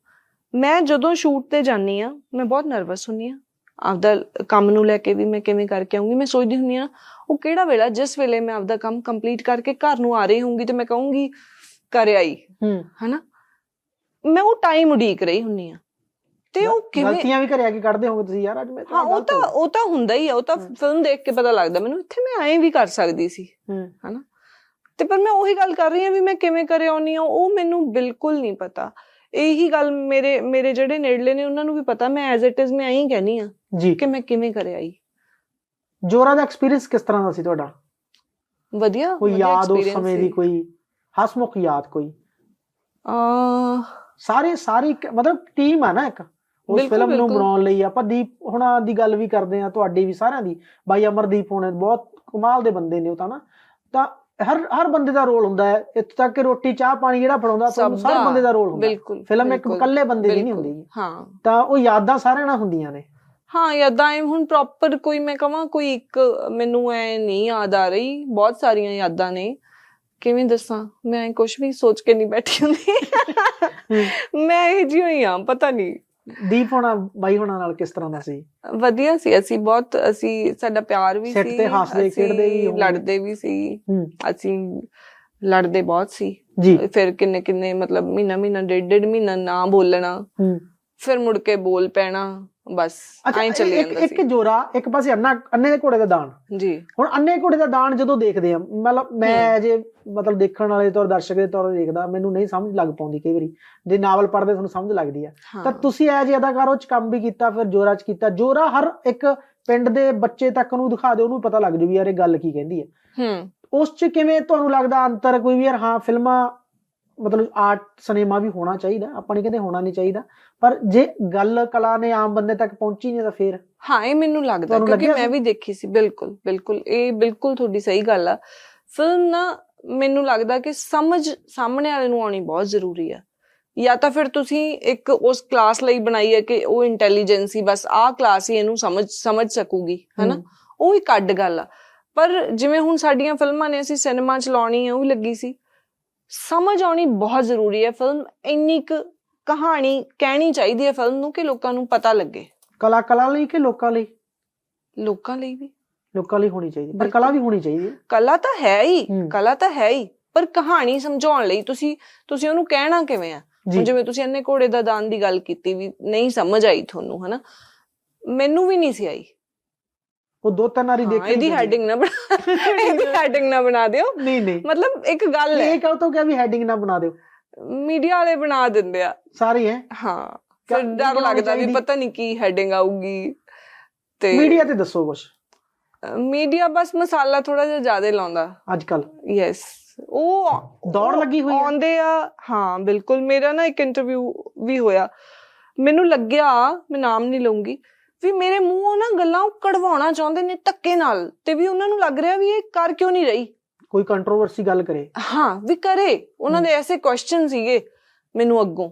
ਮੈਂ ਜਦੋਂ ਸ਼ੂਟ ਤੇ ਜਾਨੀ ਆ ਮੈਂ ਬਹੁਤ ਨਰਵਸ ਹੁੰਨੀ ਆ ਆਪਦਾ ਕੰਮ ਨੂੰ ਲੈ ਕੇ ਵੀ ਮੈਂ ਕਿਵੇਂ ਕਰਕੇ ਆਉਂਗੀ ਮੈਂ ਸੋਚਦੀ ਹੁੰਨੀ ਆ ਉਹ ਕਿਹੜਾ ਵੇਲਾ ਜਿਸ ਵੇਲੇ ਮੈਂ ਆਪਦਾ ਕੰਮ ਕੰਪਲੀਟ ਕਰਕੇ ਘਰ ਨੂੰ ਆ ਰਹੀ ਹੋਊਂਗੀ ਤੇ ਮੈਂ ਕਹੂੰਗੀ ਕਰ ਆਈ। ਹੂੰ। ਹਨਾ? ਮੈਂ ਉਹ ਟਾਈਮ ਉਡੀਕ ਰਹੀ ਹੁੰਨੀ ਆ। ਤੇ ਉਹ ਕਿਵੇਂ ਗਲਤੀਆਂ ਵੀ ਕਰਿਆ ਕਿ ਕੱਢਦੇ ਹੋਗੇ ਤੁਸੀਂ ਯਾਰ ਅੱਜ ਮੈਂ ਹਾਂ ਉਹ ਤਾਂ ਉਹ ਤਾਂ ਹੁੰਦਾ ਹੀ ਆ ਉਹ ਤਾਂ। ਫਿਲਮ ਦੇਖ ਕੇ ਪਤਾ ਲੱਗਦਾ ਮੈਨੂੰ ਇੱਥੇ ਮੈਂ ਐਂ ਵੀ ਕਰ ਸਕਦੀ ਸੀ। ਹੂੰ। ਤੇ ਪਰ ਮੈਂ ਉਹੀ ਗੱਲ ਕਰ ਰਹੀ ਹਾਂ ਵੀ ਮੈਂ ਕਿਵੇਂ ਕਰੇ ਆਉਣੀ ਆ ਉਹ ਮੈਨੂੰ ਬਿਲਕੁਲ ਨਹੀਂ ਪਤਾ। ਇਹੀ ਗੱਲ ਮੇਰੇ ਮੇਰੇ ਜਿਹੜੇ ਨੇੜਲੇ ਨੇ ਉਹਨਾਂ ਨੂੰ ਵੀ ਪਤਾ। ਮੈਂ ਐਜ਼ ਇਟ ਇਜ਼ ਮੈਂ ਐਂ ਹੀ ਕਹਿਨੀ ਆ ਕਿ ਮੈਂ ਕਿਵੇਂ ਕਰੇ ਆਈ। ਜੋਰਾ ਦਾ ਐਕਸਪੀਰੀਅੰਸ ਕਿਸ ਤਰ੍ਹਾਂ ਦਾ ਸੀ ਤੁਹਾਡਾ? ਵਧੀਆ ਕੋਈ ਯਾਦ ਉਸ ਸਮੇਂ ਦੀ। ਕੋਈ ਹਸਮੁਖ ਯਾਦ ਕੋਈ? ਆਹ, ਸਾਰੇ ਸਾਰੀ ਇੱਕ- ਮਤਲਬ ਟੀਮ ਆ ਨਾ ਇੱਕ? ਉਸ ਬਿਲਕੁਲ, ਫਿਲਮ ਨੂੰ ਬਿਲਕੁਲ। ਬਣਾਉਣ ਲਈ ਆਪਾਂ ਦੀਪ ਹੁਣਾਂ ਦੀ ਗੱਲ ਵੀ ਕਰਦੇ ਆ ਤੁਹਾਡੀ ਵੀ ਸਾਰਿਆਂ ਦੀ। ਬਾਈ ਅਮਰਦੀਪ ਹੋਣੇ ਬਹੁਤ ਕਮਾਲ ਦੇ ਬੰਦੇ ਨੇ ਉਹ ਤਾਂ ਨਾ। ਤਾਂ ਹਰ ਹਰ ਬੰਦੇ ਦਾ ਰੋਲ ਹੁੰਦਾ ਹੈ। ਇੱਥੇ ਤੱਕ ਕਿ ਰੋਟੀ ਚਾਹ ਪਾਣੀ ਜਿਹੜਾ ਫੜਾਉਂਦਾ ਤੁਹਾਨੂੰ ਸਭ ਹਰ ਦਾ, ਬੰਦੇ ਦਾ ਰੋਲ ਹੁੰਦਾ ਬਿਲਕੁਲ ਫਿਲਮ ਇੱਕ ਬਿਲਕੁਲ, ਇਕੱਲੇ ਬੰਦੇ ਦੀ ਨਹੀਂ ਬਿਲਕੁਲ, ਹੁੰਦੀ। ਹਾਂ। ਤਾਂ ਉਹ ਯਾਦਾਂ ਸਾਰਿਆਂ ਨਾਲ ਹੁੰਦੀਆਂ ਨੇ। ਹਾਂ ਯਾਦਾਂ ਐਂ ਹੁਣ ਪ੍ਰੋਪਰ ਕੋਈ ਮੈਂ ਕਹਾਂ ਕੋਈ ਇੱਕ ਮੈਨੂੰ ਐ ਨਹੀਂ ਯਾਦ ਆ ਰਹੀ। ਬਹੁਤ ਸਾਰੀਆਂ ਯਾਦਾਂ ਨੇ। ਕਿਵੇਂ ਦੱਸਾਂ? ਮੈਂ ਕੁਝ ਵੀ ਸੋਚ ਕੇ ਨਹੀਂ ਬੈਠੀ ਹੁੰਦੀ। ਮੈਂ ਇਹ ਜਿਹੀ ਹੋਈ ਆ ਪਤਾ ਨਹੀਂ। ਦੀਪ ਹੋਣਾ ਬਾਈ ਹੋਣਾ ਨਾਲ ਕਿਸ ਤਰ੍ਹਾਂ ਦਾ ਸੀ? ਵਧੀਆ ਸੀ ਅਸੀਂ ਬਹੁਤ ਅਸੀਂ ਸਾਡਾ ਪਿਆਰ ਵੀ ਸੀ ਤੇ ਹੱਸਦੇ ਖੇਡਦੇ ਵੀ। ਲੜਦੇ ਵੀ ਸੀ। ਅਸੀਂ ਲੜਦੇ ਬਹੁਤ ਸੀ। ਫਿਰ ਕਿੰਨੇ ਕਿੰਨੇ ਮਤਲਬ ਮਹੀਨਾ ਮਹੀਨਾ ਡੇਢ ਡੇਢ ਮਹੀਨਾ ਨਾ ਬੋਲਣਾ। ਫਿਰ ਮੁੜ ਕੇ ਬੋਲ ਪੈਣਾ। ਬਸ ਐਂ ਚੱਲੀ ਇੱਕ ਜਾਂਦਾ ਇੱਕ ਸੀ। ਜੋਰਾ ਇੱਕ ਪਾਸੇ ਅੰਨਾ ਅੰਨੇ ਦੇ ਘੋੜੇ ਦਾ ਦਾਨ ਜੀ। ਹੁਣ ਅੰਨੇ ਘੋੜੇ ਦਾ ਦਾਨ ਜਦੋਂ ਦੇਖਦੇ ਆ ਮਤਲਬ ਮੈਂ ਜੇ ਮਤਲਬ ਦੇਖਣ ਵਾਲੇ ਤੌਰ ਦਰਸ਼ਕ ਦੇ ਤੌਰ ਤੇ ਦੇਖਦਾ ਮੈਨੂੰ ਨਹੀਂ ਸਮਝ ਲੱਗ ਪਾਉਂਦੀ ਕਈ ਵਾਰੀ। ਜੇ ਨਾਵਲ ਪੜ੍ਹਦੇ ਤੁਹਾਨੂੰ ਸਮਝ ਲੱਗਦੀ ਆ। ਤਾਂ ਤੁਸੀਂ ਐ ਜੇ ਅਦਾਕਾਰ ਉਹ ਚ ਕੰਮ ਵੀ ਕੀਤਾ ਫਿਰ ਜੋਰਾ ਚ ਕੀਤਾ। ਜੋਰਾ ਹਰ ਇੱਕ ਪਿੰਡ ਦੇ ਬੱਚੇ ਤੱਕ ਨੂੰ ਦਿਖਾ ਦਿਓ ਉਹਨੂੰ ਪਤਾ ਲੱਗ ਜੂ ਵੀ ਯਾਰ ਇਹ ਗੱਲ ਕੀ ਕਹਿੰਦੀ ਹੈ ਹੂੰ। ਉਸ ਚ ਕਿਵੇਂ ਤੁਹਾਨੂੰ ਲੱਗਦਾ ਅੰਤਰ ਕੋਈ ਵੀ ਯਾਰ ਹਾਂ ਫਿਲਮਾਂ ਮਤਲਬ ਆਰਟ ਸਿਨੇਮਾ ਵੀ ਹੋਣਾ ਚਾਹੀਦਾ ਆਪਾਂ ਨਹੀਂ ਕਹਿੰਦੇ ਹੋਣਾ ਨਹੀਂ ਚਾਹੀਦਾ ਪਰ ਜੇ ਗੱਲ ਕਲਾ ਨੇ ਆਮ ਬੰਦੇ ਤੱਕ ਪਹੁੰਚੀ ਨਹੀਂ ਤਾਂ ਫੇਰ? ਹਾਂ ਇਹ ਮੈਨੂੰ ਲੱਗਦਾ ਕਿਉਂਕਿ ਮੈਂ? ਵੀ ਦੇਖੀ ਸੀ ਬਿਲਕੁਲ ਬਿਲਕੁਲ ਇਹ ਬਿਲਕੁਲ ਤੁਹਾਡੀ ਸਹੀ ਗੱਲ ਆ। ਫਿਲਮ ਨਾ ਮੈਨੂੰ ਲੱਗਦਾ ਕਿ ਸਮਝ ਸਾਹਮਣੇ ਵਾਲੇ ਨੂੰ ਆਉਣੀ ਬਹੁਤ ਜ਼ਰੂਰੀ ਆ। ਜਾਂ ਤਾਂ ਫਿਰ ਤੁਸੀਂ ਇੱਕ ਉਸ ਕਲਾਸ ਲਈ ਬਣਾਈ ਹੈ ਕਿ ਉਹ ਇੰਟੈਲੀਜੈਂਸੀ ਬਸ ਆਹ ਕਲਾਸ ਹੀ ਇਹਨੂੰ ਸਮਝ ਸਮਝ ਸਕੂਗੀ ਹੈਨਾ? ਉਹ ਇੱਕ ਅੱਡ ਗੱਲ ਆ। ਪਰ ਜਿਵੇਂ ਹੁਣ ਸਾਡੀਆਂ ਫਿਲਮਾਂ ਨੇ ਅਸੀਂ ਸਿਨੇਮਾ ਚ ਲਾਉਣੀ ਹੈ ਉਹ ਵੀ ਲੱਗੀ ਸੀ। ਸਮਝ ਆਉਣੀ ਬਹੁਤ ਜ਼ਰੂਰੀ ਹੈ ਫਿਲਮ ਇੰਨੀ ਕੁ ਕਹਾਣੀ ਕਹਿਣੀ ਚਾਹੀਦੀ ਹੈ ਫਿਲਮ ਨੂੰ ਕਿ ਲੋਕਾਂ ਨੂੰ ਪਤਾ ਲੱਗੇ। ਕਲਾ ਕਲਾ ਲਈ ਕਿ ਲੋਕਾਂ ਲਈ? ਲੋਕਾਂ ਲਈ ਵੀ। ਲੋਕਾਂ ਲਈ ਹੋਣੀ ਚਾਹੀਦੀ ਪਰ। ਕਲਾ ਵੀ ਹੋਣੀ ਚਾਹੀਦੀ। ਕਲਾ ਤਾਂ ਹੈ ਹੀ। ਕਲਾ ਤਾਂ ਹੈ ਹੀ ਪਰ ਕਹਾਣੀ ਸਮਝਾਉਣ ਲਈ ਤੁਸੀਂ ਤੁਸੀਂ ਉਹਨੂੰ ਕਹਿਣਾ ਕਿਵੇਂ ਆ? ਜਿਵੇਂ ਤੁਸੀਂ ਅੰਨੇ ਘੋੜੇ ਦਾ ਦਾਨ ਦੀ ਗੱਲ ਕੀਤੀ ਵੀ ਨਹੀਂ ਸਮਝ ਆਈ ਤੁਹਾਨੂੰ ਹਨਾ? ਮੈਨੂੰ ਵੀ ਨਹੀਂ ਸੀ ਆਈ। ਉਹ ਦੋ ਤਿੰਨ ਵਾਰੀ ਦੇਖੀ ਇਹਦੀ ਹੈਡਿੰਗ ਨਾ ਬਣਾ ਇਹਦੀ ਹੈਡਿੰਗ ਨਾ ਬਣਾ ਦਿਓ। ਨਹੀਂ ਨਹੀਂ। ਮਤਲਬ ਇੱਕ ਗੱਲ ਹੈ। ਇਹ ਕਹੋ ਤਾਂ ਕਿ ਵੀ ਹੈਡਿੰਗ ਨਾ ਬਣਾ ਦਿਓ। ਮੀਡੀਆ ਵਾਲੇ ਬਣਾ ਦਿੰਦੇ ਆ। ਸਾਰੀ ਹੈ? ਹਾਂ। ਫਿਰ ਡਰ ਲੱਗਦਾ ਵੀ? ਪਤਾ ਨਹੀਂ ਕੀ ਹੈਡਿੰਗ ਆਊਗੀ। ਤੇ ਮੀਡੀਆ ਤੇ ਦੱਸੋ ਕੁਝ ਮੀਡੀਆ ਬਸ ਮਸਾਲਾ ਥੋੜਾ ਜਿਹਾ ਜ਼ਿਆਦਾ ਲਾਉਂਦਾ। ਅੱਜ ਕੱਲ ਯੈਸ ਉਹ ਦੌੜ ਲੱਗੀ ਹੋਈ? ਆਉਂਦੇ ਆ। ਹਾਂ ਬਿਲਕੁਲ। ਮੇਰਾ ਨਾ ਇੱਕ ਇੰਟਰਵਿਊ ਵੀ ਹੋਇਆ। ਮੈਨੂੰ ਲੱਗਿਆ ਮੈਂ ਨਾਮ ਨਹੀਂ ਲਵਾਂਗੀ ਵੀ ਮੇਰੇ ਮੂੰਹੋਂ ਨਾ ਗੱਲਾਂ ਉਹ ਕਢਵਾਉਣਾ ਚਾਹੁੰਦੇ ਨੇ ਧੱਕੇ ਨਾਲ ਤੇ ਵੀ ਉਹਨਾਂ ਨੂੰ ਲੱਗ ਰਿਹਾ ਵੀ ਇਹ ਕਰ ਕਿਉਂ ਨਹੀਂ ਰਹੀ? ਕੋਈ ਕੰਟਰੋਵਰਸੀ ਗੱਲ ਕਰੇ। ਹਾਂ ਵੀ ਕਰੇ। ਉਹਨਾਂ ਦੇ ਐਸੇ ਕੁਐਸਚਨ ਸੀਗੇ ਮੈਨੂੰ ਅੱਗੋਂ।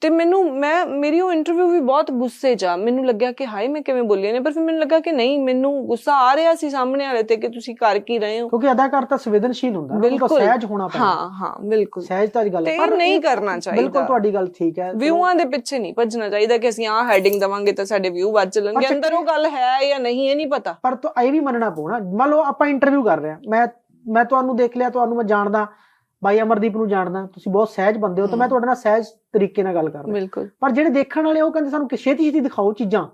ਤੇ ਮੈਨੂੰ ਮੈਂ ਮੇਰੀ ਉਹ ਇੰਟਰਵਿਊ ਵੀ ਬਹੁਤ ਗੁੱਸੇ ਆ। ਮੈਨੂੰ ਲੱਗਿਆ ਕਿ ਹਾਏ ਮੈਂ ਕਿਵੇਂ ਬੋਲੀ ਨੇ ਪਰ ਫਿਰ ਮੈਨੂੰ ਲੱਗਾ ਕਿ ਨਹੀਂ ਮੈਨੂੰ ਗੁੱਸਾ ਆ ਰਿਹਾ ਸੀ ਸਾਹਮਣੇ ਵਾਲੇ ਤੇ ਕਿ ਤੁਸੀਂ ਕਰ ਕੀ ਰਹੇ ਹੋ? ਕਿਉਂਕਿ ਅਦਾਕਾਰ ਤਾਂ ਸੰਵੇਦਨਸ਼ੀਲ ਹੁੰਦਾ ਨਾ, ਬਿਲਕੁਲ। ਸਹਿਜ ਹੋਣਾ ਪੈਂਦਾ। ਹਾਂ ਹਾਂ ਬਿਲਕੁਲ। ਸਹਿਜਤਾ ਦੀ ਗੱਲ ਇਹ ਨਹੀਂ ਕਰਨਾ ਬਿਲਕੁਲ ਚਾਹੀਦਾ ਤੁਹਾਡੀ ਗੱਲ ਠੀਕ ਹੈ। ਵਿਊਆਂ ਦੇ ਪਿੱਛੇ ਨਹੀਂ ਭੱਜਣਾ ਚਾਹੀਦਾ ਕਿ ਅਸੀਂ ਆਹ ਹੈਡਿੰਗ ਦਵਾਂਗੇ ਤਾਂ ਸਾਡੇ ਵਿਊ ਵੱਧ ਚੱਲਣਗੇ। ਅੰਦਰ ਉਹ ਗੱਲ ਹੈ ਜਾਂ ਨਹੀਂ ਇਹ ਨਹੀਂ ਪਤਾ। ਪਰ ਤਾਂ ਇਹ ਵੀ ਮੰਨਣਾ ਪਊਣਾ। ਮੰਨ ਲਓ ਆਪਾਂ ਇੰਟਰਵਿਊ ਕਰ ਰਹੇ ਹਾਂ। ਮੈਂ ਮੈਂ ਤੁਹਾਨੂੰ ਦੇਖ ਲਿਆ ਤੁਹਾਨੂੰ ਮੈਂ ਜਾਣਦਾ। ਬਾਈ ਅਮਰਦੀਪ ਨੂੰ ਜਾਣਦਾ ਤੁਸੀਂ ਬਹੁਤ ਸਹਿਜ ਬੰਦੇ ਹੋ ਤਾਂ ਮੈਂ। ਤੁਹਾਡੇ ਨਾਲ ਸਹਿਜ ਤਰੀਕੇ ਨਾਲ ਗੱਲ ਕਰ ਰਿਹਾ ਬਿਲਕੁਲ। ਪਰ ਜਿਹੜੇ ਦੇਖਣ ਵਾਲੇ ਉਹ ਕਹਿੰਦੇ ਸਾਨੂੰ ਕਿ ਛੇਤੀ ਛੇਤੀ ਦਿਖਾਓ ਚੀਜ਼ਾਂ।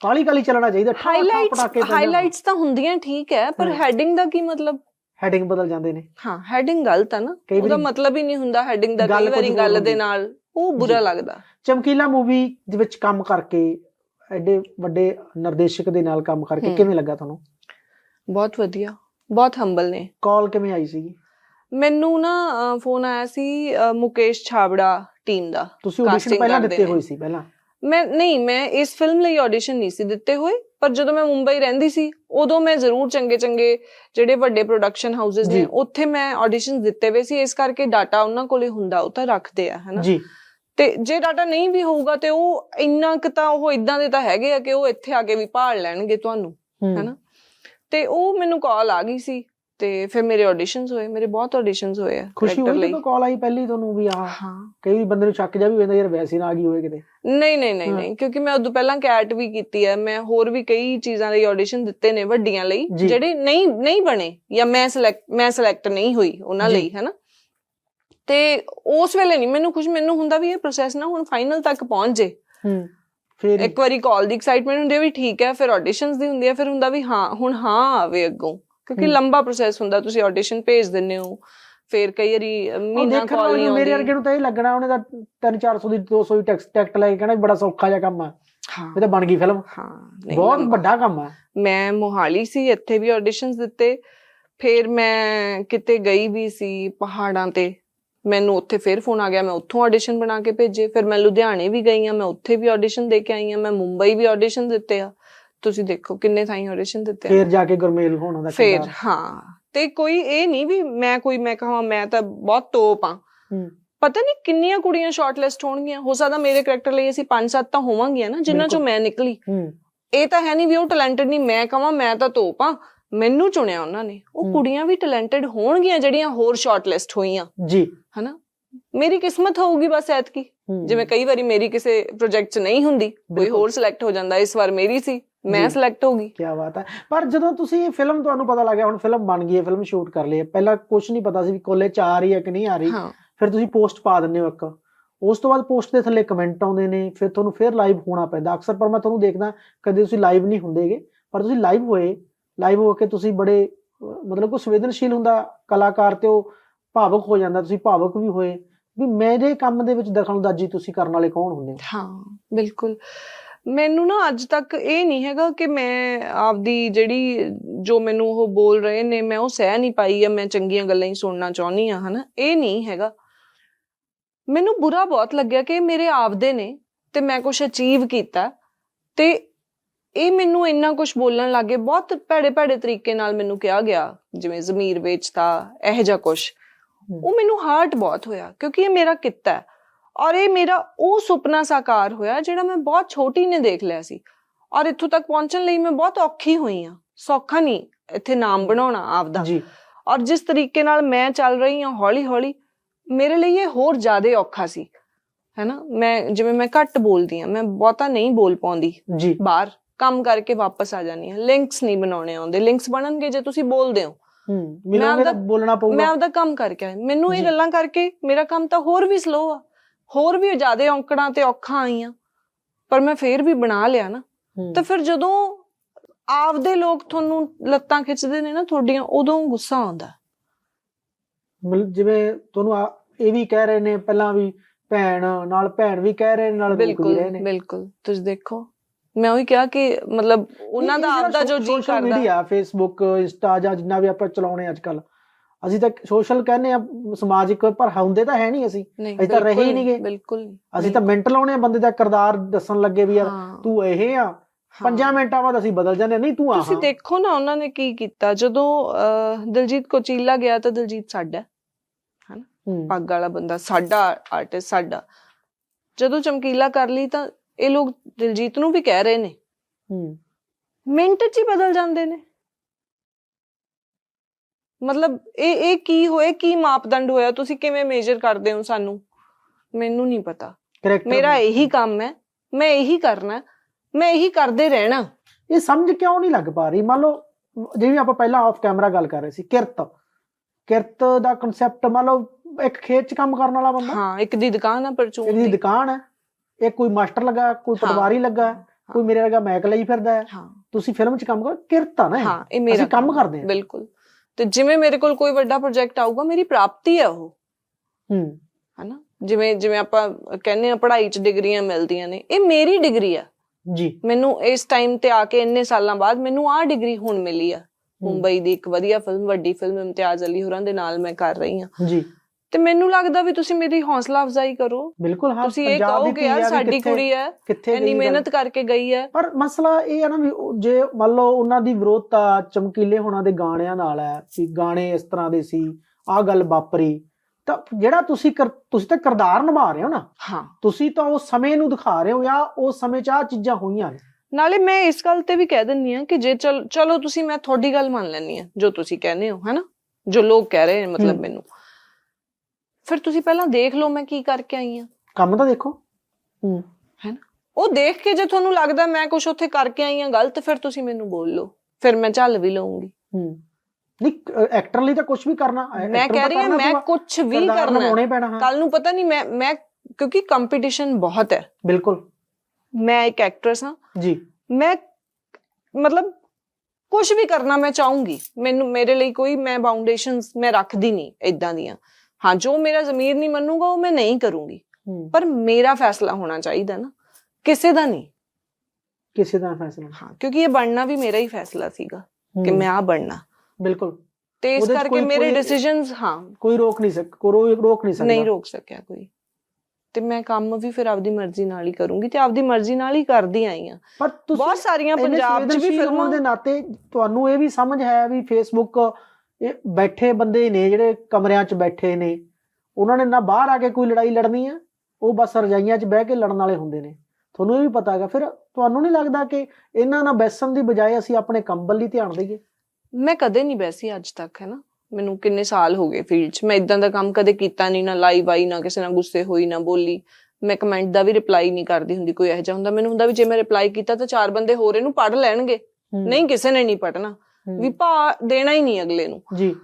ਕਾਲੀ ਕਾਲੀ ਚੱਲਣਾ ਚਾਹੀਦਾ ਹਾਈਲਾਈਟਸ ਪਟਾਕੇ ਹਾਈਲਾਈਟਸ ਤਾਂ ਹੁੰਦੀਆਂ ਠੀਕ ਹੈ ਪਰ। ਹੈਡਿੰਗ ਦਾ ਕੀ ਮਤਲਬ? ਹੈਡਿੰਗ ਬਦਲ ਜਾਂਦੇ ਨੇ। ਹਾਂ ਹੈਡਿੰਗ ਗਲਤ ਹੈ ਨਾ। ਉਹਦਾ ਮਤਲਬ ਹੀ ਨਹੀਂ ਹੁੰਦਾ ਹੈਡਿੰਗ ਦਾ ਕਈ ਵਾਰੀ ਗੱਲ। ਦੇ ਨਾਲ ਉਹ ਬੁਰਾ। ਲੱਗਦਾ। ਚਮਕੀਲਾ ਮੂਵੀ ਦੇ ਵਿੱਚ ਕੰਮ ਕਰਕੇ ਐਡੇ ਵੱਡੇ ਨਿਰਦੇਸ਼ਕ ਦੇ ਨਾਲ ਕੰਮ ਕਰਕੇ। ਕਿਵੇਂ ਲੱਗਾ ਤੁਹਾਨੂੰ? ਬਹੁਤ ਵਧੀਆ ਬਹੁਤ ਹੰਬਲ ਨੇ। ਕਾਲ ਕਿਵੇਂ ਆਈ ਸੀਗੀ? ਮੈਨੂੰ ਨਾ ਫੋਨ ਆਇਆ ਸੀ ਮੁਕੇਸ਼ ਛਾਬੜਾ ਟੀਮ ਦਾ ਤੁਸੀਂ ਆਡੀਸ਼ਨ ਪਹਿਲਾਂ ਦਿੱਤੇ। ਹੋਏ ਸੀ ਪਹਿਲਾਂ ਮੈਂ ਨਹੀਂ ਮੈਂ ਇਸ ਫਿਲਮ ਲਈ ਆਡੀਸ਼ਨ ਨਹੀਂ ਸੀ ਦਿੱਤੇ ਹੋਏ ਪਰ ਜਦੋਂ ਮੈਂ ਮੁੰਬਈ ਰਹਿੰਦੀ ਸੀ ਉਦੋਂ ਮੈਂ ਜ਼ਰੂਰ ਚੰਗੇ ਚੰਗੇ ਜਿਹੜੇ ਵੱਡੇ ਪ੍ਰੋਡਕਸ਼ਨ ਹਾਊਸਸ ਨੇ। ਉੱਥੇ ਮੈਂ ਆਡੀਸ਼ਨ ਦਿੱਤੇ ਹੋਏ ਸੀ ਇਸ ਕਰਕੇ ਡਾਟਾ ਉਹਨਾਂ ਕੋਲੇ ਹੁੰਦਾ ਉਹ ਤਾਂ ਰੱਖਦੇ ਆ ਹਨਾ ਜੀ ਤੇ ਜੇ ਡਾਟਾ ਨਹੀਂ ਵੀ ਹੋਊਗਾ ਤੇ ਉਹ ਇੰਨਾ ਕੁ ਤਾਂ ਉਹ ਇਦਾਂ ਦੇ ਤਾਂ ਹੈਗੇ ਆ ਕਿ ਉਹ ਇੱਥੇ ਆ ਕੇ ਵੀ ਭਾਲ ਲੈਣਗੇ ਤੁਹਾਨੂੰ ਹੈਨਾ? ਤੇ ਉਹ ਮੈਨੂੰ ਕਾਲ ਆ ਗਈ ਸੀ ਤੇ ਫਿਰ ਮੇਰੇ ਆਡੀਸ਼ਨਸ ਹੋਏ ਮੇਰੇ ਬਹੁਤ ਆਡੀਸ਼ਨਸ ਹੋਏ ਆ ਖੁਸ਼ੀ ਹੋਈ ਜਦੋਂ ਕਾਲ ਆਈ ਪਹਿਲੀ ਤੁਹਾਨੂੰ ਵੀ ਆਹ ਹਾਂ ਕਈ ਬੰਦੇ ਨੂੰ ਸ਼ੱਕ ਜਾ ਵੀ ਜਾਂਦਾ ਯਾਰ ਵੈਸੇ ਨਾ ਆ ਗਈ ਹੋਵੇ ਕਿਤੇ ਨਹੀਂ ਨਹੀਂ ਨਹੀਂ। ਨਹੀਂ ਕਿਉਂਕਿ ਮੈਂ ਉਦੋਂ ਪਹਿਲਾਂ ਕੈਟ ਵੀ ਕੀਤੀ ਹੈ ਮੈਂ ਹੋਰ ਵੀ ਕਈ ਚੀਜ਼ਾਂ ਲਈ ਆਡੀਸ਼ਨ ਦਿੱਤੇ ਨੇ ਵੱਡੀਆਂ ਲਈ। ਜਿਹੜੇ ਨਹੀਂ ਨਹੀਂ ਬਣੇ ਜਾਂ ਮੈਂ ਸਿਲੈਕਟ ਮੈਂ ਸਿਲੈਕਟ ਨਹੀਂ ਹੋਈ ਉਹਨਾਂ। ਲਈ ਹੈਨਾ ਤੇ ਉਸ ਵੇਲੇ ਨਹੀਂ ਮੈਨੂੰ ਕੁਝ ਮੈਨੂੰ ਹੁੰਦਾ ਵੀ ਇਹ ਪ੍ਰੋਸੈਸ ਨਾ ਹੁਣ ਫਾਈਨਲ ਤੱਕ ਪਹੁੰਚ ਜੇ ਹੂੰ ਫਿਰ ਇੱਕ ਵਾਰੀ ਕਾਲ ਦੀ ਐਕਸਾਈਟਮੈਂਟ ਹੁੰਦੀ ਹੈ ਵੀ ਠੀਕ ਹੈ ਫਿਰ ਆਡੀਸ਼ਨਸ ਦੀ ਹੁੰਦੀ ਹੈ ਫਿਰ ਹੁੰਦਾ ਵੀ ਹਾਂ ਹੁਣ ਹਾਂ ਆਵੇ ਅੱਗੋਂ ਕਿਉਂਕਿ। ਲੰਬਾ ਪ੍ਰੋਸੈਸ ਹੁੰਦਾ ਤੁਸੀਂ ਆਡੀਸ਼ਨ ਭੇਜ ਦਿੰਦੇ ਹੋ ਫਿਰ ਕਈ ਵਾਰੀ ਮਹੀਨਾ ਕਾਲ ਨਹੀਂ ਨੂੰ ਮੇਰੇ ਆਉਂਦੀ। ਵਰਗੇ ਨੂੰ ਤਾਂ ਇਹ ਲੱਗਣਾ ਉਹਨੇ ਤਾਂ 3-400 ਦੀ 200 ਦੀ ਟੈਕਸ ਟੈਕਟ ਲੈ ਕੇ ਕਹਿਣਾ ਬੜਾ ਸੌਖਾ ਜਿਹਾ ਕੰਮ ਆ। ਹਾਂ। ਇਹ ਤਾਂ ਬਣ ਗਈ ਫਿਲਮ ਹਾਂ ਬਹੁਤ। ਵੱਡਾ ਕੰਮ ਆ। ਮੈਂ ਮੋਹਾਲੀ ਸੀ ਇੱਥੇ ਵੀ ਆਡੀਸ਼ਨਸ ਦਿੱਤੇ। ਫਿਰ ਮੈਂ ਕਿਤੇ ਗਈ ਵੀ ਸੀ ਪਹਾੜਾਂ ਤੇ। ਮੈਨੂੰ ਉੱਥੇ ਫਿਰ ਫੋਨ ਆ ਗਿਆ ਮੈਂ ਉੱਥੋਂ ਆਡੀਸ਼ਨ ਬਣਾ ਕੇ ਭੇਜੇ। ਫਿਰ ਮੈਂ ਲੁਧਿਆਣੇ ਵੀ ਗਈ ਆ ਮੈਂ ਉੱਥੇ ਵੀ ਆਡੀਸ਼ਨ ਦੇ ਕੇ ਆਈ ਆ ਮੈਂ ਮੁੰਬਈ ਵੀ ਆਡੀਸ਼ਨ ਦਿੱਤੇ ਆ। ਤੁਸੀਂ ਦੇਖੋ ਕਿੰਨੇ ਥਾਈਂ ਆਡੀਸ਼ਨ ਦਿੱਤੇ ਆ। ਫੇਰ ਜਾ ਕੇ ਗੁਰਮੇਲ ਹੋਣਾ ਦਾ ਫਿਰ ਕਿਰਦਾਰ। ਹਾਂ। ਤੇ ਕੋਈ ਇਹ ਨਹੀਂ ਵੀ ਮੈਂ ਕੋਈ ਮੈਂ ਕਹਾਂ ਮੈਂ ਤਾਂ ਬਹੁਤ ਤੋਪ ਆ। ਹੂੰ। ਪਤਾ ਨਹੀਂ ਕਿੰਨੀਆਂ ਕੁੜੀਆਂ ਸ਼ਾਰਟਲਿਸਟ ਹੋਣਗੀਆਂ। ਹੋ ਸਕਦਾ ਮੇਰੇ ਕੈਰੈਕਟਰ ਲਈ ਅਸੀਂ 5-7 ਤਾਂ ਹੋਵਾਂਗੀਆਂ ਨਾ ਜਿਨ੍ਹਾਂ ਚੋਂ ਬਿਲਕੁਲ। ਮੈਂ ਨਿਕਲੀ। ਹੂੰ। ਇਹ ਤਾਂ ਹੈ ਨਹੀਂ ਵੀ ਉਹ ਟੈਲੈਂਟਡ ਨਹੀਂ ਮੈਂ ਕਹਾਂ ਮੈਂ ਤਾਂ ਤੋਪ ਆ। ਮੈਨੂੰ ਚੁਣਿਆ ਉਹਨਾਂ ਨੇ। ਉਹ ਹਮ। ਕੁੜੀਆਂ ਵੀ ਟੈਲੈਂਟਡ ਹੋਣਗੀਆਂ ਜਿਹੜੀਆਂ ਹੋਰ ਸ਼ਾਰਟਲਿਸਟ ਹੋਈਆਂ। ਜੀ। ਹਨਾ? ਮੇਰੀ ਕਿਸਮਤ ਹੋਊਗੀ ਬਸ ਐਤਕੀ। ਹੂੰ। ਜਿਵੇਂ ਕਈ ਵਾਰੀ ਮੇਰੀ ਕਿਸੇ ਪ੍ਰੋਜੈਕਟ 'ਚ ਨਹੀਂ ਹੁੰਦੀ। ਕੋਈ ਬਿਲਕੁਲ। ਹੋਰ ਸਿਲੈਕਟ ਹੋ ਜਾਂਦਾ। ਇਸ ਵਾਰ ਮੇਰੀ ਸੀ। ਮੈਂ। ਸਿਲੈਕਟ ਹੋ ਗਈ। ਕੀ ਬਾਤ ਹੈ। ਪਰ ਜਦੋਂ ਤੁਸੀਂ ਇਹ ਫਿਲਮ ਤੁਹਾਨੂੰ ਪਤਾ ਲੱਗਿਆ ਹੁਣ ਫਿਲਮ ਬਣ ਗਈ ਹੈ ਫਿਲਮ ਸ਼ੂਟ ਕਰ ਲਈ ਹੈ ਪਹਿਲਾਂ ਕੁਝ ਨਹੀਂ ਪਤਾ ਸੀ ਵੀ ਕੋਲੇ ਚ ਆ ਰਹੀ ਹੈ ਕਿ ਨਹੀਂ ਆ ਰਹੀ। ਫਿਰ ਤੁਸੀਂ ਪੋਸਟ ਪਾ ਦਿੰਦੇ ਹੋ ਇੱਕ। ਉਸ ਤੋਂ ਬਾਅਦ ਪੋਸਟ ਦੇ ਥੱਲੇ ਕਮੈਂਟ ਆਉਂਦੇ ਨੇ ਫਿਰ ਤੁਹਾਨੂੰ ਫਿਰ ਲਾਈਵ ਹੋਣਾ ਪੈਂਦਾ। ਅਕਸਰ ਪਰ ਮੈਂ ਤੁਹਾਨੂੰ ਦੇਖਦਾ ਕਦੇ ਤੁਸੀਂ ਲਾਈਵ ਨਹੀਂ ਹੁੰਦੇਗੇ ਪਰ ਤੁਸੀਂ ਲਾਈਵ ਹੋਏ ਲਾਈਵ ਹੋ ਕੇ ਤੁਸੀਂ ਬੜੇ ਮਤਲਬ ਕੋ ਸੰਵੇਦਨਸ਼ੀਲ ਹੁੰਦਾ ਕਲਾਕਾਰ ਤੇ ਉਹ ਭਾਵੁਕ ਹੋ ਜਾਂਦਾ ਤੁਸੀਂ ਭਾਵੁਕ ਵੀ ਹੋਏ। ਵੀ ਮੇਰੇ ਕੰਮ ਦੇ ਵਿੱਚ ਦਖਲਅੰਦਾਜ਼ੀ ਤੁਸੀਂ ਕਰਨ ਵਾਲੇ ਕੌਣ ਹੁੰਦੇ ਹੋ? ਹਾਂ ਬਿਲਕੁਲ। ਮੈਨੂੰ ਨਾ ਅੱਜ ਤੱਕ ਇਹ ਨਹੀਂ ਹੈਗਾ ਕਿ ਮੈਂ ਆਪਦੀ ਜਿਹੜੀ ਜੋ ਮੈਨੂੰ ਉਹ ਬੋਲ ਰਹੇ ਨੇ ਮੈਂ ਉਹ ਸਹਿ ਨਹੀਂ ਪਾਈ ਜਾਂ ਮੈਂ ਚੰਗੀਆਂ ਗੱਲਾਂ ਹੀ ਸੁਣਨਾ ਚਾਹੁੰਦੀ ਆ ਹਨਾ? ਇਹ ਨਹੀਂ ਹੈਗਾ। ਮੈਨੂੰ ਬੁਰਾ ਬਹੁਤ ਲੱਗਿਆ ਕਿ ਇਹ ਮੇਰੇ ਆਪਦੇ ਨੇ ਤੇ ਮੈਂ ਕੁਝ ਅਚੀਵ ਕੀਤਾ ਤੇ ਇਹ ਮੈਨੂੰ ਇੰਨਾ ਕੁਝ ਬੋਲਣ ਲੱਗੇ। ਬਹੁਤ ਭੈੜੇ ਭੈੜੇ ਤਰੀਕੇ ਨਾਲ ਮੈਨੂੰ ਕਿਹਾ ਗਿਆ ਜਿਵੇਂ ਜ਼ਮੀਰ ਵੇਚਤਾ ਇਹ ਜਿਹਾ ਕੁਝ ਉਹ ਮੈਨੂੰ ਹਾਰਟ ਬਹੁਤ ਹੋਇਆ ਕਿਉਂਕਿ ਇਹ ਮੇਰਾ ਕਿੱਤਾ ਹੈ। ਔਰ ਇਹ ਮੇਰਾ ਉਹ ਸੁਪਨਾ ਸਾਕਾਰ ਹੋਇਆ ਜਿਹੜਾ ਮੈਂ ਬਹੁਤ ਛੋਟੀ ਨੇ ਦੇਖ ਲਿਆ ਸੀ। ਔਰ ਇੱਥੋਂ ਤੱਕ ਪਹੁੰਚਣ ਲਈ ਮੈਂ ਬਹੁਤ ਔਖੀ ਹੋਈ ਆ ਸੌਖਾ ਨਹੀਂ ਇੱਥੇ ਨਾਮ ਬਣਾਉਣਾ ਆਪਦਾ। ਜੀ। ਔਰ ਜਿਸ ਤਰੀਕੇ ਨਾਲ ਮੈਂ ਚੱਲ ਰਹੀ ਹਾਂ ਹੌਲੀ ਹੌਲੀ ਮੇਰੇ ਲਈ ਇਹ ਹੋਰ ਜ਼ਿਆਦਾ ਔਖਾ ਸੀ। ਹੈਨਾ? ਮੈਂ ਜਿਵੇਂ ਮੈਂ ਘੱਟ ਬੋਲਦੀ ਆ ਮੈਂ ਬਹੁਤਾ ਨਹੀਂ ਬੋਲ ਪਾਉਂਦੀ। ਜੀ। ਬਾਹਰ ਕੰਮ ਕਰਕੇ ਵਾਪਸ ਆ ਜਾਨੀ ਆ ਲਿੰਕਸ ਨਹੀਂ ਬਣਾਉਣੇ ਆਉਂਦੇ। ਲਿੰਕਸ ਬਣਨਗੇ ਜੇ ਤੁਸੀਂ ਬੋਲਦੇ ਹੋ। ਤਾਂ ਆਪਦਾ- ਬੋਲਣਾ ਮੈਂ ਪਊਗਾ ਆਪਦਾ ਕੰਮ ਕਰਕੇ ਮੈਨੂੰ ਇਹ। ਗੱਲਾਂ ਕਰਕੇ ਮੇਰਾ ਕੰਮ ਤਾਂ ਹੋਰ ਵੀ ਸਲੋ ਆ। ਹੋਰ ਵੀ ਜ਼ਿਆਦਾ ਔਂਕੜਾਂ ਤੇ ਔਖਾਂ ਆਈਆਂ। ਪਰ ਮੈਂ ਫੇਰ ਵੀ ਬਣਾ ਲਿਆ ਨਾ। ਤਾਂ ਫਿਰ ਜਦੋਂ ਆਪਦੇ ਲੋਕ ਤੁਹਾਨੂੰ ਲੱਤਾਂ ਖਿੱਚਦੇ ਨੇ ਨਾ ਤੁਹਾਡੀਆਂ ਉਦੋਂ ਗੁੱਸਾ ਆਉਂਦਾ। ਮਤਲਬ ਜਿਵੇਂ ਤੁਹਾਨੂੰ ਇਹ ਵੀ ਕਹਿ ਰਹੇ ਨੇ ਪਹਿਲਾਂ ਵੀ ਭੈਣ ਨਾਲ ਭੈਣ ਵੀ ਕਹਿ ਰਹੇ ਨੇ ਨਾਲ ਬਿਲਕੁਲ ਬਿਲਕੁਲ। ਤੁਸੀਂ ਦੇਖੋ ਮੈਂ ਉਹੀ ਕਿਹਾ ਕਿ ਮਤਲਬ ਉਹਨਾਂ ਦਾ ਆਪਦਾ ਜੋ ਜੀ ਕਰਦਾ। ਮੀਡੀਆ ਫੇਸਬੁੱਕ ਇੰਸਟਾ ਜਾਂ ਜਿੰਨਾ ਵੀ ਆਪਾਂ ਚਲਾਉਣੇ ਅੱਜ ਕੱਲ ਅਸੀਂ ਤਾਂ ਸੋਸ਼ਲ ਕਹਿੰਦੇ ਆ ਸਮਾਜਿਕ ਪਰ ਹੁੰਦੇ ਤਾਂ ਹੈ ਨਹੀਂ ਅਸੀਂ। ਅਸੀਂ ਤਾਂ ਰਹੇ ਹੀ ਨੀਗੇ। ਬਿਲਕੁਲ ਅਸੀਂ ਤਾਂ ਮਿੰਟ ਲਾਉਣੇ ਆ ਬੰਦੇ ਦਾ ਕਿਰਦਾਰ ਦੱਸਣ ਲੱਗੇ ਵੀ ਯਾਰ ਤੂੰ ਇਹ ਆ। ਪੰਜਾਂ ਮਿੰਟਾਂ ਬਾਅਦ ਅਸੀਂ ਬਦਲ ਜਾਂਦੇ ਨਹੀਂ ਤੂੰ ਆ ਤੁਸੀਂ ਦੇਖੋ ਨਾ ਉਹਨਾਂ ਨੇ ਕੀ ਕੀਤਾ। ਜਦੋਂ ਦਿਲਜੀਤ ਕੋਚੀਲਾ ਗਿਆ ਤਾਂ ਦਿਲਜੀਤ ਸਾਡਾ ਪੱਗ ਵਾਲਾ ਬੰਦਾ ਸਾਡਾ ਆਰਟਿਸਟ ਸਾਡਾ। ਜਦੋਂ ਚਮਕੀਲਾ ਕਰ ਲਈ ਤਾਂ ਇਹ ਲੋਕ ਦਿਲਜੀਤ ਨੂੰ ਵੀ ਕਹਿ ਰਹੇ ਨੇ। ਹੂੰ। ਮਿੰਟ 'ਚ ਹੀ ਬਦਲ ਜਾਂਦੇ ਨੇ। ਮਤਲਬ ਇਹ ਇਹ ਕੀ ਹੋਏ ਕੀ ਮਾਪਦੰਡ ਹੋਇਆ? ਤੁਸੀਂ ਕਿਵੇਂ ਮੇਜਰ ਕਰਦੇ ਹੋ ਸਾਨੂੰ? ਮੈਨੂੰ ਨਹੀਂ ਪਤਾ। ਮੇਰਾ ਇਹੀ ਕੰਮ ਹੈ ਮੈਂ ਇਹੀ ਕਰਨਾ ਮੈਂ ਇਹੀ ਕਰਦੇ ਰਹਿਣਾ। ਇਹ ਸਮਝ ਕਿਉਂ ਨਹੀਂ ਲੱਗ ਪਾ ਰਹੀ? ਮੰਨ ਲਓ ਜਿਵੇਂ ਆਪਾਂ ਪਹਿਲਾਂ ਆਫ ਕੈਮਰਾ ਗੱਲ ਕਰ ਰਹੇ ਸੀ ਕਿਰਤ। ਕਿਰਤ ਦਾ ਕਨਸੈਪਟ ਮੰਨ ਲਓ ਇੱਕ ਖੇਤ 'ਚ ਕੰਮ ਕਰਨ ਵਾਲਾ ਬੰਦਾ? ਹਾਂ ਇੱਕ ਦੀ ਦੁਕਾਨ ਆ ਪਰਚੂਨ ਇਹਦੀ ਦੀ ਦੁਕਾਨ ਹੈ ਇਹ ਕੋਈ ਮਾਸਟਰ ਲੱਗਾ ਕੋਈ। ਪਟਵਾਰੀ ਲੱਗਾ ਕੋਈ ਮੇਰੇ ਵਰਗਾ ਮੈਕ ਲਈ ਫਿਰਦਾ ਹੈ। ਤੁਸੀਂ ਫਿਲਮ 'ਚ ਕੰਮ ਕਰੋ ਕਿਰਤ ਆ ਨਾ ਇਹ। ਹਾਂ ਇਹ ਮੇਰਾ ਅਸੀਂ ਕੰਮ ਕਰਦੇ ਹਾਂ। ਬਿਲਕੁਲ। ਤੇ ਜਿਵੇਂ ਮੇਰੇ ਕੋਲ ਕੋਈ ਵੱਡਾ ਪ੍ਰੋਜੈਕਟ ਆਊਗਾ ਮੇਰੀ ਪ੍ਰਾਪਤੀ ਹੈ ਉਹ। ਹੂੰ। ਹਨਾ? ਜਿਵੇਂ ਜਿਵੇਂ ਆਪਾਂ ਕਹਿੰਦੇ ਆ ਪੜ੍ਹਾਈ 'ਚ ਡਿਗਰੀਆਂ ਮਿਲਦੀਆਂ ਨੇ ਇਹ ਮੇਰੀ ਡਿਗਰੀ ਆ। ਜੀ। ਮੈਨੂੰ ਇਸ ਟਾਈਮ ਤੇ ਆ ਕੇ ਇੰਨੇ ਸਾਲਾਂ ਬਾਅਦ ਮੈਨੂੰ ਆਹ ਡਿਗਰੀ ਹੁਣ ਮਿਲੀ ਆ। ਮੁੰਬਈ ਦੀ ਇੱਕ ਵਧੀਆ ਫਿਲਮ ਵੱਡੀ ਫਿਲਮ ਇਮਤਿਆਜ਼ ਅਲੀ ਹੋਰਾਂ ਦੇ ਨਾਲ ਮੈਂ ਕਰ ਰਹੀ ਹਾਂ। ਜੀ। ਤੇ ਮੈਨੂੰ ਲੱਗਦਾ ਵੀ ਤੁਸੀਂ ਮੇਰੀ ਹੌਸਲਾ ਅਫਜ਼ਾਈ ਕਰੋ। ਬਿਲਕੁਲ ਹਾਂ ਤੁਸੀਂ ਇਹ ਧੀ ਆ ਯਾਰ ਸਾਡੀ ਕੁੜੀ ਹੈ ਇੰਨੀ ਮਿਹਨਤ। ਕਰਕੇ ਗਈ ਹੈ ਪਰ ਮਸਲਾ ਇਹ ਹੈ ਨਾ ਵੀ ਉਹ ਜੇ ਮੰਨ ਲਓ ਉਹਨਾਂ ਦੀ ਵਿਰੋਧਤਾ ਚਮਕੀਲੇ ਹੋਣਾ ਦੇ ਗਾਣਿਆਂ ਨਾਲ ਹੈ ਵੀ ਗਾਣੇ ਇਸ ਤਰ੍ਹਾਂ ਦੇ ਸੀ ਆਹ ਗੱਲ ਵਾਪਰੀ ਤਾਂ ਜਿਹੜਾ ਤੁਸੀਂ ਤੁਸੀਂ ਤਾਂ ਕਿਰਦਾਰ ਨਿਭਾ ਰਹੇ ਹੋ ਨਾ। ਹਾਂ। ਤੁਸੀਂ ਤਾਂ ਉਸ ਸਮੇਂ ਨੂੰ ਦਿਖਾ ਰਹੇ ਹੋ ਜਾਂ ਉਸ ਸਮੇਂ 'ਚ ਆਹ ਚੀਜ਼ਾਂ ਹੋਈਆਂ ਨੇ। ਨਾਲੇ ਮੈਂ ਇਸ ਗੱਲ ਤੇ ਵੀ ਕਹਿ ਦਿੰਨੀ ਆ ਕਿ ਜੇ ਚਲ ਤੁਸੀਂ ਮੈਂ ਤੁਹਾਡੀ ਗੱਲ ਮੰਨ ਲੈਣੀ ਆ ਜੋ ਤੁਸੀਂ ਕਹਿੰਦੇ ਹੋ ਹੈਨਾ? ਜੋ ਲੋਕ ਕਹਿ ਰਹੇ ਨੇ ਮਤਲਬ। ਮੈਨੂੰ। ਫਿਰ ਤੁਸੀਂ ਪਹਿਲਾਂ ਦੇਖ ਲਓ ਮੈਂ ਕੀ ਕਰਕੇ ਆਈ ਆ। ਕੰਮ ਤਾਂ ਦੇਖੋ। ਹੂੰ। ਉਹ ਦੇਖ ਕੇ ਜੇ ਤੁਹਾਨੂੰ ਲੱਗਦਾ ਮੈਂ ਕੁਝ ਉੱਥੇ ਕਰਕੇ ਆਈ ਆ ਗਲਤ ਫਿਰ ਤੁਸੀਂ ਮੈਨੂੰ ਬੋਲ ਲਓ। ਫਿਰ ਮੈਂ ਚੱਲ ਵੀ ਲਵਾਂਗੀ ਹੂੰ। ਨਹੀਂ ਐਕਟਰ ਲਈ ਤਾਂ ਕੁਝ ਵੀ ਕਰਨਾ ਮੈਂ ਕਹਿ ਰਹੀ ਹਾਂ ਮੈਂ ਕੁਝ ਵੀ ਕਰਨਾ ਹਾਂ। ਕੱਲ ਨੂੰ ਪਤਾ ਨਹੀਂ ਮੈਂ ਮੈਂ ਕਿਉਂਕਿ ਕੰਪੀਟੀਸ਼ਨ ਬਹੁਤ ਹੈ। ਬਿਲਕੁਲ। ਮੈਂ ਇੱਕ ਐਕਟਰਸ ਹਾਂ। ਜੀ। ਮੈਂ ਮਤਲਬ ਕੁਝ ਵੀ ਕਰਨਾ ਮੈਂ ਚਾਹੂੰਗੀ। ਮੈਨੂੰ ਮੇਰੇ ਲਈ ਕੋਈ ਮੈਂ ਬਾਉਂਡੇਸ਼ਨਸ ਮੈਂ ਰੱਖਦੀ ਨਹੀਂ ਇਦਾਂ ਦੀਆਂ। ਹਾਂ ਜੋ ਮੇਰਾ ਜ਼ਮੀਰ ਨਹੀਂ ਮੰਨੂਗਾ ਉਹ ਮੈਂ ਨਹੀਂ ਕਰੂੰਗੀ। ਪਰ ਮੇਰਾ ਫੈਸਲਾ ਹੋਣਾ ਚਾਹੀਦਾ ਨਾ ਕਿਸੇ ਦਾ ਨਹੀਂ। ਕਿਸੇ ਦਾ ਫੈਸਲਾ। ਹਾਂ ਕਿਉਂਕਿ ਇਹ ਬਣਨਾ ਵੀ ਮੇਰਾ ਹੀ ਫੈਸਲਾ ਸੀਗਾ ਕਿ ਮੈਂ ਆ ਬਣਨਾ। ਬਿਲਕੁਲ। ਤੇ ਇਸ ਕਰਕੇ ਮੇਰੇ ਡਿਸੀਜਨਸ ਹਾਂ। ਕੋਈ ਰੋਕ ਨਹੀਂ ਸਕ ਕੋਈ ਰੋਕ ਨਹੀਂ ਸਕਦਾ। ਨਹੀਂ ਰੋਕ ਸਕਿਆ ਕੋਈ। ਤੇ ਮੈਂ ਕੰਮ ਵੀ ਫਿਰ ਆਪਦੀ ਮਰਜ਼ੀ ਨਾਲ ਹੀ ਕਰੂੰਗੀ ਤੇ ਆਪਦੀ ਮਰਜ਼ੀ ਨਾਲ ਹੀ ਕਰਦੀ ਆਈ ਆ ਪਰ ਤੁਸੀਂ ਬਹੁਤ ਸਾਰੀਆਂ ਪੰਜਾਬ 'ਚ ਵੀ ਫਿਲਮਾਂ ਦੇ ਨਾਤੇ ਤੁਹਾਨੂੰ ਇਹ ਵੀ ਸਮਝ ਹੈ ਵੀ ਫੇਸਬੁੱਕ ਇਹ ਬੈਠੇ ਬੰਦੇ ਨੇ ਜਿਹੜੇ ਕਮਰਿਆਂ 'ਚ ਬੈਠੇ ਨੇ। ਉਹਨਾਂ ਨੇ ਨਾ ਬਾਹਰ ਆ ਕੇ ਕੋਈ ਲੜਾਈ ਲੜਨੀ ਆ ਉਹ ਬਸ ਰਜਾਈਆਂ 'ਚ ਬਹਿ ਕੇ ਲੜਨ ਵਾਲੇ ਹੁੰਦੇ ਨੇ। ਤੁਹਾਨੂੰ ਇਹ ਵੀ ਪਤਾ ਹੈਗਾ ਫਿਰ ਤੁਹਾਨੂੰ ਨਹੀਂ ਲੱਗਦਾ ਕਿ ਇਹਨਾਂ ਨਾਲ ਬੈਸਣ ਦੀ ਬਜਾਏ ਅਸੀਂ ਆਪਣੇ ਕੰਬਲ ਲਈ ਧਿਆਨ ਦੇਈਏ? ਮੈਂ ਕਦੇ ਨਹੀਂ ਬੈਸੀ ਅੱਜ ਤੱਕ ਹੈ ਨਾ ਮੈਨੂੰ ਕਿੰਨੇ ਸਾਲ ਹੋ ਗਏ ਫੀਲਡ 'ਚ। ਮੈਂ ਇਦਾਂ ਦਾ ਕੰਮ ਕਦੇ ਕੀਤਾ ਨਹੀਂ ਨਾ ਲਾਈਵ ਆਈ ਨਾ ਕਿਸੇ ਨਾਲ ਗੁੱਸੇ ਹੋਈ ਨਾ ਬੋਲੀ। ਮੈਂ ਕਮੈਂਟ ਦਾ ਵੀ ਰਿਪਲਾਈ ਨਹੀਂ ਕਰਦੀ ਹੁੰਦੀ ਕੋਈ ਇਹੋ ਜਿਹਾ ਹੁੰਦਾ। ਮੈਨੂੰ ਹੁੰਦਾ ਵੀ ਜੇ ਮੈਂ ਰਿਪਲਾਈ ਕੀਤਾ ਤਾਂ ਚਾਰ ਬੰਦੇ ਹੋਰ ਇਹਨੂੰ ਪੜ੍ਹ ਲੈਣਗੇ। ਨਹੀਂ ਕਿਸੇ ਨੇ ਨਹੀਂ ਪੜ੍ਹਨਾ। ਹੂੰ। ਵੀ ਭਾ ਦੇਣਾ ਹੀ ਨਹੀਂ ਅਗਲੇ ਨੂੰ। ਜੀ।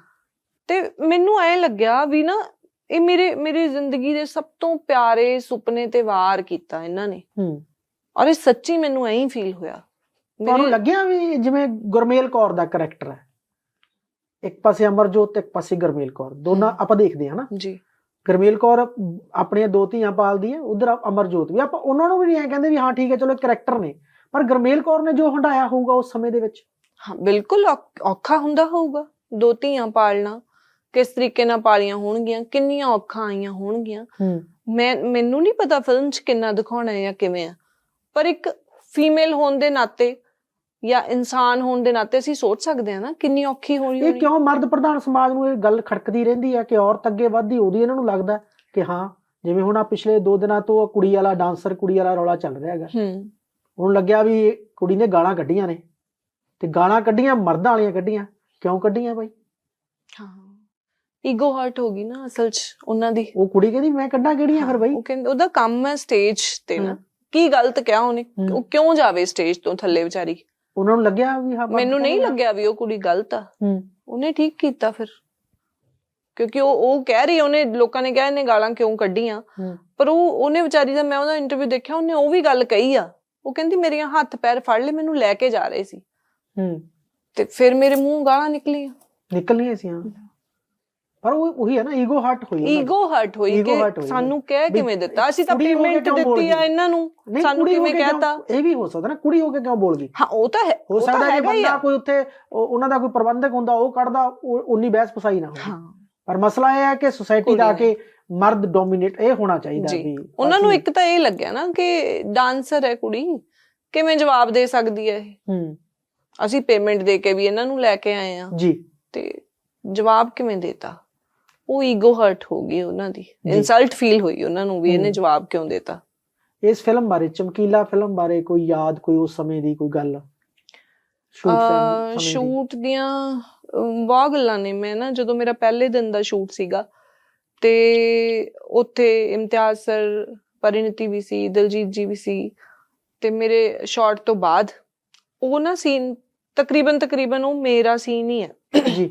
ਤੇ ਮੈਨੂੰ ਐ ਲੱਗਿਆ ਵੀ ਨਾ ਇਹ ਮੇਰੇ ਮੇਰੀ ਜ਼ਿੰਦਗੀ ਦੇ ਸਭ ਤੋਂ ਪਿਆਰੇ ਸੁਪਨੇ ਤੇ ਵਾਰ ਕੀਤਾ ਇਹਨਾਂ ਨੇ। ਹੂੰ। ਔਰ ਇਹ ਸੱਚੀ ਮੈਨੂੰ ਐਂ ਹੀ ਫੀਲ ਹੋਇਆ। ਮੇਰੇ- ਲੱਗਿਆ ਵੀ ਜਿਵੇਂ ਗੁਰਮੇਲ ਕੌਰ ਦਾ ਕੈਰੈਕਟਰ ਹੈ? ਇੱਕ ਪਾਸੇ ਅਮਰਜੋਤ ਤੇ ਇੱਕ ਪਾਸੇ ਗੁਰਮੇਲ ਕੌਰ। ਦੋਨਾਂ। ਆਪਾਂ ਦੇਖਦੇ ਹਾਂ ਨਾ। ਜੀ। ਗਰਮੇਲ ਕੌਰ ਆਪਣੀਆਂ ਦੋ ਧੀਆਂ ਪਾਲਦੀ ਹੈ ਉਧਰ ਅਮਰਜੋਤ ਵੀ। ਆਪਾਂ ਉਹਨਾਂ ਨੂੰ ਵੀ ਨਹੀਂ ਐ ਕਹਿੰਦੇ ਵੀ ਹਾਂ ਠੀਕ ਹੈ ਚਲੋ ਕਰੈਕਟਰ ਨੇ। ਪਰ ਗਰਮੇਲ ਕੌਰ ਨੇ ਜੋ ਹੰਡਾਇਆ ਹੋਊਗਾ ਉਸ ਸਮੇਂ ਦੇ ਵਿੱਚ। ਹਾਂ ਬਿਲਕੁਲ ਔਖ- ਔਖਾ ਹੁੰਦਾ ਹੋਊਗਾ। ਦੋ ਧੀਆਂ ਪਾਲਣਾ ਕਿਸ ਤਰੀਕੇ ਨਾਲ ਪਾਲੀਆਂ ਹੋਣਗੀਆਂ ਕਿੰਨੀਆਂ ਔਖਾਂ ਆਈਆਂ ਹੋਣਗੀਆਂ। ਹੂੰ। ਮੈਂ ਮੈਨੂੰ ਨਹੀਂ ਪਤਾ ਫਿਲਮ 'ਚ ਕਿੰਨਾ ਦਿਖਾਉਣਾ ਹੈ ਜਾਂ ਕਿਵੇਂ ਆ। ਪਰ ਇੱਕ ਫੀਮੇਲ ਹੋਣ ਦੇ ਨਾਤੇ ਜਾਂ ਇਨਸਾਨ ਹੋਣ ਦੇ ਨਾਤੇ ਅਸੀਂ ਸੋਚ ਸਕਦੇ ਹਾਂ ਨਾ ਕਿੰਨੀ ਔਖੀ ਹੋਣੀ ਇਹ ਹੋਣੀ। ਕਿਉਂ ਮਰਦ ਪ੍ਰਧਾਨ ਸਮਾਜ ਨੂੰ ਇਹ ਗੱਲ ਖੜਕਦੀ ਰਹਿੰਦੀ ਹੈ ਕਿ ਔਰਤ ਅੱਗੇ ਵੱਧਦੀ ਉਹਦੀ ਇਹਨਾਂ ਨੂੰ ਲੱਗਦਾ ਕਿ ਹਾਂ ਜਿਵੇਂ ਹੁਣ ਆ ਪਿਛਲੇ 2 ਦਿਨਾਂ ਤੋਂ ਕੁੜੀ ਵਾਲਾ ਡਾਂਸਰ ਕੁੜੀ ਵਾਲਾ ਰੌਲਾ ਚੱਲ ਰਿਹਾ ਹੈਗਾ। ਹੂੰ। ਹੁਣ ਲੱਗਿਆ ਵੀ ਇਹ ਕੁੜੀ ਨੇ ਗਾਲਾਂ ਕੱਢੀਆਂ ਨੇ। ਤੇ ਗਾਲਾਂ ਕੱਢੀਆਂ ਮਰਦਾਂ ਵਾਲੀਆਂ ਕੱਢੀਆਂ। ਕਿਉਂ ਕੱਢੀਆਂ ਬਾਈ? ਹਾਂ। ਈਗੋ ਹਰਟ ਹੋ ਗਈ ਨਾ ਅਸਲ 'ਚ ਉਹਨਾਂ ਦੀ। ਉਹ ਕੁੜੀ ਕਹਿੰਦੀ ਮੈਂ ਕੱਢਾਂ ਕਿਹੜੀਆਂ ਫਿਰ ਬਾਈ? ਉਹ ਕਹਿੰਦੇ ਉਹਦਾ ਕੰਮ ਹੈ ਸਟੇਜ ਤੇ ਨਾ। ਕੀ ਗਲਤ ਕਿਹਾ ਉਹਨੇ। ਉਹ ਕਿਉਂ ਜਾਵੇ ਸਟੇਜ ਤੋਂ ਥੱਲੇ ਵਿਚਾਰੀ? ਉਹਨਾਂ ਨੂੰ ਲੱਗਿਆ ਵੀ ਹਾਂ ਮੈਨੂੰ ਨਹੀਂ ਲੱਗਿਆ ਵੀ ਉਹ ਕੁੜੀ ਗਲਤ ਆ। ਹੂੰ। ਉਹਨੇ ਠੀਕ ਕੀਤਾ ਫਿਰ। ਕਿਉਂਕਿ ਉਹ ਉਹ ਕਹਿ ਰਹੀ ਉਹਨੇ ਲੋਕਾਂ ਨੇ ਕਿਹਾ ਇਹਨੇ ਗਾਲਾਂ ਕਿਉਂ ਕੱਢੀਆਂ? ਪਰ ਉਹ ਉਹਨੇ ਵਿਚਾਰੀ ਦਾ ਮੈਂ ਉਹਦਾ ਇੰਟਰਵਿਊ ਦੇਖਿਆ ਉਹਨੇ ਉਹ ਵੀ ਗੱਲ ਕਹੀ ਆ। ਉਹ ਕਹਿੰਦੀ ਮੇਰੀਆਂ ਹੱਥ ਪੈਰ ਫੜ ਲਏ ਮੈਨੂੰ ਲੈ ਕੇ ਜਾ ਰਹੇ ਸੀ। ਹੂੰ। ਤੇ ਫਿਰ ਮੇਰੇ ਮੂੰਹ ਗਾਲਾਂ ਨਿਕਲੀਆਂ। ਨਿਕਲਣੀਆਂ ਸੀ ਹਾਂ। ਪਰ ਉਹ ਉਹੀ ਹੈ ਨਾ ਈਗੋ ਹਰਟ ਹੋਈ ਉਹਨਾਂ ਦੀ। ਈਗੋ ਹਰਟ ਹੋਈ Ego hurt ਕਿ ਹੋਈ ਸਾਨੂੰ ਕਹਿ ਵੀ ਕਿਵੇਂ ਦਿੱਤਾ? ਅਸੀਂ ਤਾਂ ਕੁੜੀ ਹੋ ਕੇ ਪੇਮੈਂਟ ਕਿਉਂ ਦਿੱਤੀ ਆ? ਇਹਨਾਂ ਨੂੰ? ਨਹੀਂ, ਸਾਨੂੰ ਕੁੜੀ ਹੋ ਕਿਵੇਂ ਕੇ ਕਿਉਂ- ਕਹਿਤਾ? ਇਹ ਵੀ ਹੋ ਸਕਦਾ ਨਾ ਕੁੜੀ ਹੋ ਕੇ ਕਿਉਂ ਬੋਲ ਗਈ ਹਾਂ ਉਹ ਤਾਂ ਹੈ ਹੋ ਉਹ ਤਾਂ ਸਕਦਾ ਕਿ ਹੈਗਾ ਹੀ ਬੰਦਾ ਆ ਕੋਈ ਉੱਥੇ ਉਹ- ਉਹਨਾਂ ਦਾ ਕੋਈ ਪ੍ਰਬੰਧਕ ਹੁੰਦਾ ਉਹ ਕੱਢਦਾ ਉਹ ਉਨੀ ਬਹਿਸ ਫਸਾਈ ਨਾ ਹੋਵੇ। ਹਾਂ। ਪਰ ਮਸਲਾ ਇਹ ਹੈ ਕਿ ਸੁਸਾਇਟੀ ਦਾ ਕੇ ਮਰਦ ਡੋਮੀਨੇਟ ਇਹ ਹੋਣਾ ਚਾਹੀਦਾ ਜੀ। ਵੀ ਉਹਨਾਂ ਨੂੰ ਅਸੀਂ- ਇੱਕ ਤਾਂ ਇਹ ਲੱਗਿਆ ਨਾ ਕਿ ਡਾਂਸਰ ਹੈ ਕੁੜੀ ਕਿਵੇਂ ਜਵਾਬ ਦੇ ਸਕਦੀ ਹੈ ਇਹ? ਹੂੰ। ਅਸੀਂ ਪੇਮੈਂਟ ਦੇ ਕੇ ਵੀ ਇਹਨਾਂ ਨੂੰ ਲੈ ਕੇ ਆਏ ਆ ਜੀ। ਤੇ ਜਵਾਬ ਕਿਵੇਂ ਦੇਤਾ? ਉਹ ਈਗੋ ਹਰਟ ਹੋ ਗਈ ਉਹਨਾਂ ਦੀ। ਇਨਸਲਟ ਫੀਲ ਹੋਈ ਉਹਨਾਂ ਨੂੰ ਵੀ ਇਹਨੇ। ਜਵਾਬ ਕਿਉਂ ਦੇਤਾ? ਇਸ ਫਿਲਮ ਬਾਰੇ ਚਮਕੀਲਾ ਫਿਲਮ ਬਾਰੇ ਕੋਈ ਯਾਦ ਕੋਈ ਉਸ ਸਮੇਂ ਦੀ ਕੋਈ ਗੱਲ? ਸ਼ੂਟ ਦੀਆਂ ਬਹੁਤ ਗੱਲਾਂ ਨੇ। ਮੈਂ ਨਾ ਜਦੋਂ ਮੇਰਾ ਪਹਿਲੇ ਦਿਨ ਦਾ ਸ਼ੂਟ ਸੀਗਾ ਤੇ ਉੱਥੇ ਇਮਤਿਆਜ਼ ਸਰ ਪਰਿਣਤੀ ਵੀ ਸੀ ਦਿਲਜੀਤ ਜੀ ਵੀ ਸੀ ਤੇ ਮੇਰੇ ਸ਼ਾਟ ਤੋਂ ਬਾਅਦ ਉਹ ਨਾ ਸੀਨ ਤਕਰੀਬਨ ਤਕਰੀਬਨ ਉਹ ਮੇਰਾ ਸੀਨ ਹੀ ਹੈ। ਜੀ।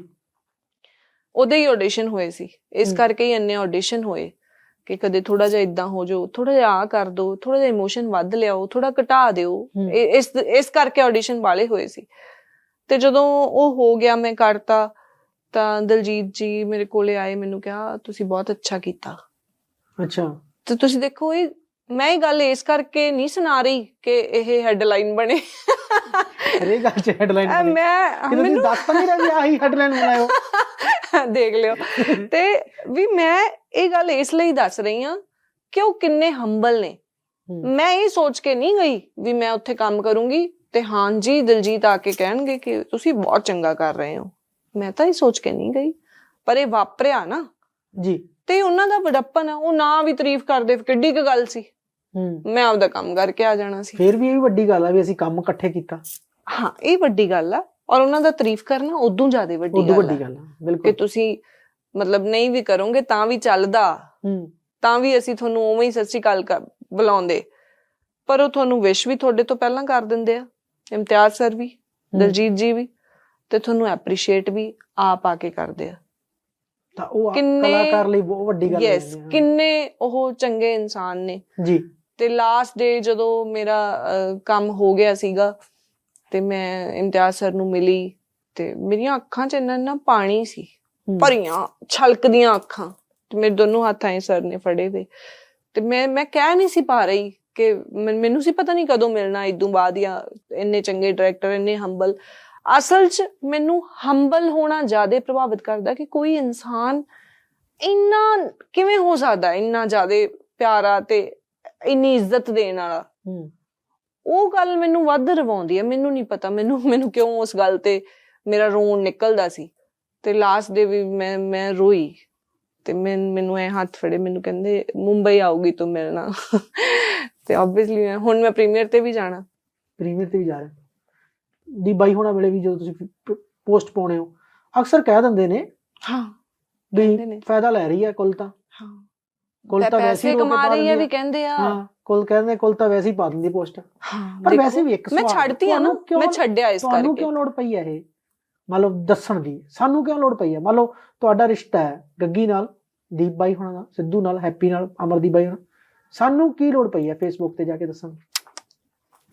ਉਹਦੇ ਹੀ ਆਡੀਸ਼ਨ ਹੋਏ ਸੀ। ਇਸ। ਕਰਕੇ ਹੀ ਇੰਨੇ ਆਡੀਸ਼ਨ ਹੋਏ ਕਿ ਕਦੇ ਥੋੜਾ ਜਿਹਾ ਇਦਾਂ ਹੋ ਜਾਓ ਥੋੜਾ ਜਿਹਾ ਆ ਕਰ ਦਿਓ ਥੋੜਾ ਜਿਹਾ ਇਮੋਸ਼ਨ ਵੱਧ ਲਿਆਓ ਥੋੜਾ ਘਟਾ ਦਿਓ। ਇਸ ਇਸ ਕਰਕੇ ਆਡੀਸ਼ਨ ਵਾਲੇ ਹੋਏ ਸੀ। ਤੇ ਜਦੋਂ ਉਹ ਹੋ ਗਿਆ ਮੈਂ ਕਰਤਾ ਤਾਂ ਦਲਜੀਤ ਜੀ ਮੇਰੇ ਕੋਲੇ ਆਏ ਮੈਨੂੰ ਕਿਹਾ ਤੁਸੀਂ ਬਹੁਤ ਅੱਛਾ ਕੀਤਾ। ਅੱਛਾ। ਤੇ ਤੁਸੀਂ ਦੇਖੋ ਇਹ ਮੈਂ ਇਹ ਗੱਲ ਇਸ ਕਰਕੇ ਨਹੀਂ ਸੁਣਾ ਰਹੀ ਕਿ ਇਹ ਹੈਡਲਾਈਨ ਬਣੇ। ਹਰੇ ਗੱਲ ਚ ਹੈਡਲਾਈਨ ਐ ਮੈਂ ਮੈਨੂੰ ਦੱਸ ਤਾਂ ਨਹੀਂ ਰਹੇ ਆਹੀ ਹੈਡਲਾਈਨ ਬਣਾਇਓ। ਦੇਖ ਲਿਓ। ਤੇ ਵੀ ਮੈਂ ਇਹ ਗੱਲ ਇਸ ਲਈ ਦੱਸ ਰਹੀ ਹਾਂ ਕਿ ਉਹ ਕਿੰਨੇ ਹੰਬਲ ਨੇ। ਹੂੰ। ਮੈਂ ਇਹ ਸੋਚ ਕੇ ਨਹੀਂ ਗਈ ਵੀ ਮੈਂ ਉੱਥੇ ਕੰਮ ਕਰੂੰਗੀ ਤੇ ਹਾਂਜੀ ਦਿਲਜੀਤ ਆ ਕੇ ਕਹਿਣਗੇ ਕਿ ਤੁਸੀਂ ਬਹੁਤ ਚੰਗਾ ਕਰ ਰਹੇ ਹੋ। ਮੈਂ ਤਾਂ ਇਹ ਸੋਚ ਕੇ ਨਹੀਂ ਗਈ। ਪਰ ਇਹ ਵਾਪਰਿਆ ਨਾ। ਜੀ। ਤੇ ਉਹਨਾਂ ਦਾ ਵਡੱਪਨ ਆ ਉਹ ਨਾ ਵੀ ਤਾਰੀਫ ਕਰਦੇ ਕਿੱਡੀ ਕੁ ਗੱਲ ਸੀ। ਹੂੰ ਮੈਂ ਆਪਦਾ ਕੰਮ ਕਰਕੇ ਆ ਜਾਣਾ ਸੀ। ਫਿਰ ਵੀ ਇਹ ਵੀ ਵੱਡੀ ਗੱਲ ਆ ਵੀ ਅਸੀਂ ਕੰਮ ਇਕੱਠੇ ਕੀਤਾ। ਹਾਂ ਇਹ ਵੱਡੀ ਗੱਲ ਆ ਔਰ ਉਹਨਾਂ ਦਾ ਤਾਰੀਫ ਕਰਨਾ ਉਦੋਂ ਜ਼ਿਆਦਾ ਵੱਡੀ ਉਦੋਂ ਗੱਲ ਵੱਡੀ ਆ ਗੱਲ ਆ ਕਿ ਬਿਲਕੁਲ ਤੁਸੀਂ ਮਤਲਬ ਨਹੀਂ ਵੀ ਕਰੋਗੇ ਤਾਂ ਵੀ ਚੱਲਦਾ। ਹੂੰ। ਤਾਂ ਵੀ ਅਸੀਂ ਤੁਹਾਨੂੰ ਉਵੇਂ ਹੀ ਸਤਿ ਸ਼੍ਰੀ ਅਕਾਲ ਬੁਲਾਉਂਦੇ। ਪਰ ਉਹ ਤੁਹਾਨੂੰ ਵਿਸ਼ ਵੀ ਤੁਹਾਡੇ ਤੋਂ ਪਹਿਲਾਂ ਕਰ ਦਿੰਦੇ ਆ। ਇਮਤਿਆਜ਼ ਸਰ ਵੀ। ਦਲਜੀਤ ਜੀ ਵੀ ਤੇ ਤੁਹਾਨੂੰ ਐਪਰੀਸ਼ੀਏਟ ਵੀ ਆਪ ਆ ਕੇ ਕਰਦੇ ਆ। ਤਾਂ ਉਹ ਕਲਾਕਾਰ ਲਈ ਬਹੁਤ ਵੱਡੀ ਗੱਲ ਯੈਸ ਹੈ। ਕਿੰਨੇ ਉਹ ਚੰਗੇ ਇਨਸਾਨ ਨੇ। ਜੀ। ਤੇ ਲਾਸਟ ਡੇ ਜਦੋਂ ਮੇਰਾ ਕੰਮ ਹੋ ਗਿਆ ਸੀਗਾ ਤੇ ਮੈਂ ਇਮਤਿਆਜ਼ ਸਰ ਨੂੰ ਮਿਲੀ ਤੇ ਮੇਰੀਆਂ ਅੱਖਾਂ 'ਚ ਇੰਨਾ ਇੰਨਾ ਪਾਣੀ ਸੀ। ਭਰੀਆਂ ਛਲਕਦੀਆਂ ਅੱਖਾਂ ਤੇ ਮੇਰੇ ਦੋਨੋਂ ਹੱਥਾਂ 'ਚ ਸਰ ਨੇ ਫੜੇ ਵੇ ਤੇ ਮੈਂ ਮੈਂ ਕਹਿ ਨਹੀਂ ਸੀ ਪਾ ਰਹੀ ਕਿ ਮੈਨ- ਸੀ ਪਤਾ ਨਹੀਂ ਕਦੋਂ ਮਿਲਣਾ ਇਦੋਂ ਬਾਅਦ ਜਾਂ ਇੰਨੇ ਚੰਗੇ ਡਾਇਰੈਕਟਰ ਇੰਨੇ ਹੰਬਲ ਅਸਲ 'ਚ ਮੈਨੂੰ ਹੰਬਲ ਹੋਣਾ ਜ਼ਿਆਦਾ ਪ੍ਰਭਾਵਿਤ ਕਰਦਾ ਕਿ ਕੋਈ ਇਨਸਾਨ ਇੰਨਾ ਕਿਵੇਂ ਹੋ ਸਕਦਾ ਇੰਨਾ ਜ਼ਿਆਦਾ ਪਿਆਰਾ ਤੇ ਇੰਨੀ ਇੱਜ਼ਤ ਦੇਣ ਵਾਲਾ। ਹੂੰ। ਉਹ ਗੱਲ ਮੈਨੂੰ ਵੱਧ ਰਵਾਉਂਦੀ ਹੈ ਮੈਨੂੰ ਨਹੀਂ ਪਤਾ ਮੈਨੂੰ ਮੈਨੂੰ ਕਿਉਂ ਉਸ ਗੱਲ ਤੇ ਮੇਰਾ ਰੋਣ ਨਿਕਲਦਾ ਸੀ। ਤੇ ਲਾਸਟ ਦੇ ਵੀ ਮੈਂ ਮੈਂ ਰੋਈ। ਤੇ ਮੈਂ ਮੈਨੂੰ ਐ ਹੱਥ ਫੜੇ ਮੈਨੂੰ ਕਹਿੰਦੇ ਮੁੰਬਈ ਆਉਗੀ ਤੂੰ ਮਿਲਣਾ ਤੇ ਆਬਵੀਅਸਲੀ ਹੁਣ ਮੈਂ ਪ੍ਰੀਮੀਅਰ ਤੇ ਵੀ ਜਾਣਾ। ਪ੍ਰੀਮੀਅਰ ਤੇ ਵੀ ਜਾ ਰਹੇ। ਦੀ ਬਾਈ ਹੋਣਾ ਵੇਲੇ ਵੀ ਜਦੋਂ ਤੁਸੀਂ ਪੋਸਟ ਪਾਉਣੇ ਹੋ ਅਕਸਰ ਕਹਿ ਦਿੰਦੇ ਨੇ ਹਾਂ। ਵੀ। ਫਾਇਦਾ ਲੈ ਰਹੀ ਹੈ ਕੁੱਲ ਤਾਂ। ਕੁੱਲ ਤਾਂ ਵੈਸੇ ਹੀ ਕਮਾ ਰਹੀ ਹੈ ਵੀ ਕਹਿੰਦੇ ਆ। ਹਾਂ ਕੁੱਲ ਕਹਿੰਦੇ ਕੁੱਲ ਤਾਂ ਵੈਸੇ ਹੀ ਪਾ ਦਿੰਦੀ ਪੋਸਟ। ਹਾਂ ਪਰ ਵੈਸੇ ਵੀ ਇੱਕ ਮੈਂ ਸਵਾਲ ਛੱਡਤੀ ਆ ਨਾ ਤੁਹਾਨੂੰ ਮੈਂ ਛੱਡਿਆ ਇਸ ਤੁਹਾਨੂੰ ਕਰਕੇ। ਕਿਉਂ ਲੋੜ ਪਈ ਹੈ ਇਹ? ਮੰਨ ਲਓ ਦੱਸਣ ਦੀ। ਸਾਨੂੰ ਕਿਉਂ ਲੋੜ ਪਈ ਹੈ ਮੰਨ ਲਓ ਤੁਹਾਡਾ ਰਿਸ਼ਤਾ ਹੈ ਗੱਗੀ ਨਾਲ ਦੀਪ ਬਾਈ ਹੋਣਾ ਨਾਲ ਸਿੱਧੂ ਨਾਲ ਹੈਪੀ ਨਾਲ ਅਮਰਦੀਪ ਬਾਈ ਨਾਲ ਸਾਨੂੰ ਕੀ ਲੋੜ ਪਈ ਹੈ ਫੇਸਬੁੱਕ ਤੇ ਜਾ ਕੇ ਦੱਸਣ ਦੀ?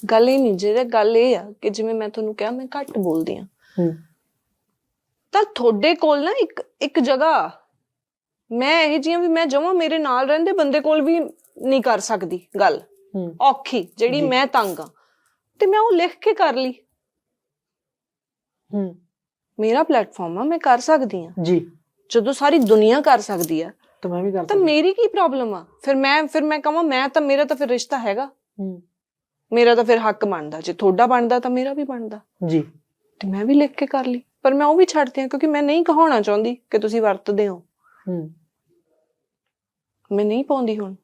ਗੱਲ ਇਹ ਨਹੀਂ ਜਿਹੜਾ ਗੱਲ ਇਹ ਆ ਕਿ ਜਿਵੇਂ ਮੈਂ ਤੁਹਾਨੂੰ ਕਿਹਾ ਮੈਂ ਘੱਟ ਬੋਲਦੀ ਆ। ਹੂੰ। ਤਾਂ ਤੁਹਾਡੇ ਕੋਲ ਨਾ ਇੱਕ ਇੱਕ ਜਗ੍ਹਾ ਮੈਂ ਇਹ ਜਿਹੀਆਂ ਵੀ ਮੈਂ ਜਮਾਂ ਮੇਰੇ ਨਾਲ ਰਹਿੰਦੇ ਬੰਦੇ ਕੋਲ ਵੀ ਨਹੀਂ ਕਰ ਸਕਦੀ ਗੱਲ। ਔਖੀ ਜਿਹੜੀ। ਮੈਂ ਤੰਗ ਆ। ਤੇ ਮੈਂ ਉਹ ਲਿਖ ਕੇ ਕਰ ਲਈ। ਹੂੰ। ਮੇਰਾ ਪਲੇਟਫਾਰਮ ਆ ਮੈਂ ਕਰ ਸਕਦੀ ਆ। ਜੀ। ਜਦੋਂ ਸਾਰੀ ਦੁਨੀਆ ਕਰ ਸਕਦੀ ਆ ਤਾਂ ਮੈਂ ਵੀ ਕਰ ਤਾਂ ਮੇਰੀ ਕੀ ਪ੍ਰੋਬਲਮ ਆ? ਫਿਰ ਮੈਂ ਫਿਰ ਮੈਂ ਕਹਾਂ ਮੈਂ ਤਾਂ ਮੇਰਾ ਤਾਂ ਫਿਰ ਰਿਸ਼ਤਾ ਹੈਗਾ। ਹੂੰ। ਮੇਰਾ ਤਾਂ ਫਿਰ ਹੱਕ ਬਣਦਾ। ਜੇ ਤੁਹਾਡਾ ਬਣਦਾ ਤਾਂ ਮੇਰਾ ਵੀ ਬਣਦਾ। ਜੀ। ਤੇ ਮੈਂ ਵੀ ਲਿਖ ਕੇ ਕਰ ਲਈ। ਪਰ ਮੈਂ ਉਹ ਵੀ ਛੱਡਦੀ ਹਾਂ ਕਿਉਂਕਿ ਮੈਂ ਨਹੀਂ ਕਹਾਉਣਾ ਚਾਹੁੰਦੀ ਕਿ ਤੁਸੀਂ ਵਰਤਦੇ ਹੋ। ਹੂੰ। ਮੈਂ ਨਹੀਂ ਪਾਉਂਦੀ ਹੁਣ।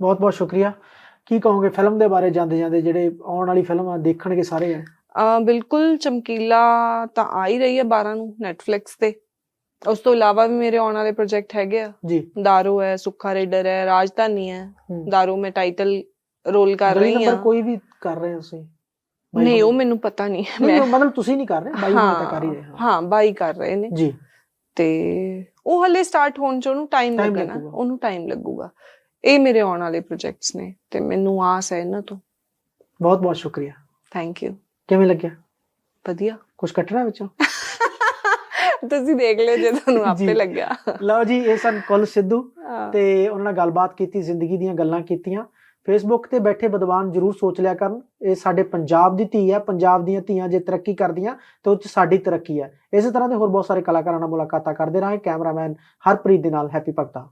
ਬਹੁਤ ਬਹੁਤ ਸ਼ੁਕਰੀਆ। ਕੀ ਕਹੋਗੇ ਫਿਲਮ ਦੇ ਬਾਰੇ ਜਾਂਦੇ ਜਾਂਦੇ ਜਿਹੜੇ ਆਉਣ ਵਾਲੀ ਫਿਲਮ ਆ ਦੇਖਣਗੇ ਸਾਰੇ ਜਣੇ? ਅਹ ਬਿਲਕੁਲ ਚਮਕੀਲਾ ਤਾਂ ਆ ਹੀ ਰਹੀ ਹੈ 12 ਨੂੰ Netflix ਤੇ। ਉਸ ਤੋਂ ਇਲਾਵਾ ਵੀ ਮੇਰੇ ਆਉਣ ਵਾਲੇ ਪ੍ਰੋਜੈਕਟ ਹੈਗੇ ਆ। ਜੀ। ਦਾਰੂ ਹੈ ਸੁੱਖਾ ਰੇਡਰ ਹੈ ਰਾਜਧਾਨੀ ਹੈ। ਦਾਰੂ ਮੈਂ ਟਾਈਟਲ ਰੋਲ ਕਰ ਰਹੀ ਹਾਂ। ਕੋਈ ਵੀ ਕਰ ਰਹੇ ਹੋ ਤੁਸੀਂ? ਨਹੀਂ ਉਹ। ਮੈਨੂੰ ਪਤਾ ਨਹੀਂ। ਮੈਂ ਮਤਲਬ ਤੁਸੀਂ ਨਹੀਂ ਕਰ ਰਹੇ ਬਾਈ ਹੋਣੀ ਤਾਂ ਕਰ ਹੀ ਰਹੇ ਹਾਂ। ਹਾਂ ਬਾਈ ਕਰ ਰਹੇ ਨੇ। ਜੀ। ਤੇ ਉਹ ਹਲੇ ਸਟਾਰਟ ਹੋਣ ਚ ਉਹਨੂੰ ਟਾਈਮ ਲੱਗਣਾ। ਉਹਨੂੰ ਟਾਈਮ ਲੱਗੂਗਾ। ਇਹ ਮੇਰੇ ਆਉਣ ਵਾਲੇ ਪ੍ਰੋਜੈਕਟਸ ਨੇ ਤੇ ਮੈਨੂੰ ਆਸ ਹੈ ਇਹਨਾਂ ਤੋਂ। ਬਹੁਤ ਬਹੁਤ ਸ਼ੁਕਰੀਆ। ਥੈਂਕ ਯੂ ਕਿਵੇਂ ਲੱਗਿਆ? ਵਧੀਆ। ਕੁਝ ਕੱਟਣਾ ਵਿੱਚੋਂ? ਤੁਸੀਂ ਦੇਖ ਲਿਓ ਜੇ ਤੁਹਾਨੂੰ। ਆਪੇ ਲੱਗਿਆ। ਲਓ ਜੀ ਇਹ ਸਨ ਕੁਲ ਸਿੱਧੂ। ਤੇ ਉਹਨਾਂ ਨਾਲ ਗੱਲਬਾਤ ਕੀਤੀ ਜ਼ਿੰਦਗੀ ਦੀਆਂ ਗੱਲਾਂ ਕੀਤੀਆਂ। ਫੇਸਬੁੱਕ ਤੇ ਬੈਠੇ ਵਿਦਵਾਨ ਜਰੂਰ ਸੋਚ ਲਿਆ ਕਰਨ, ਇਹ ਸਾਡੇ ਪੰਜਾਬ ਦੀ ਧੀ ਹੈ, ਪੰਜਾਬ ਦੀਆਂ ਧੀਆਂ ਜੇ ਤਰੱਕੀ ਕਰਦੀਆਂ, ਤਾਂ ਉਹ 'ਚ ਸਾਡੀ ਤਰੱਕੀ ਹੈ। ਇਸੇ ਤਰ੍ਹਾਂ ਦੇ ਹੋਰ ਬਹੁਤ ਸਾਰੇ ਕਲਾਕਾਰਾਂ ਨਾਲ ਮੁਲਾਕਾਤਾਂ ਕਰਦੇ ਰਹਾਂਗੇ, ਕੈਮਰਾਮੈਨ ਹਰਪ੍ਰੀਤ ਦੇ ਨਾਲ, ਹੈਪੀ ਭਗਤਾ।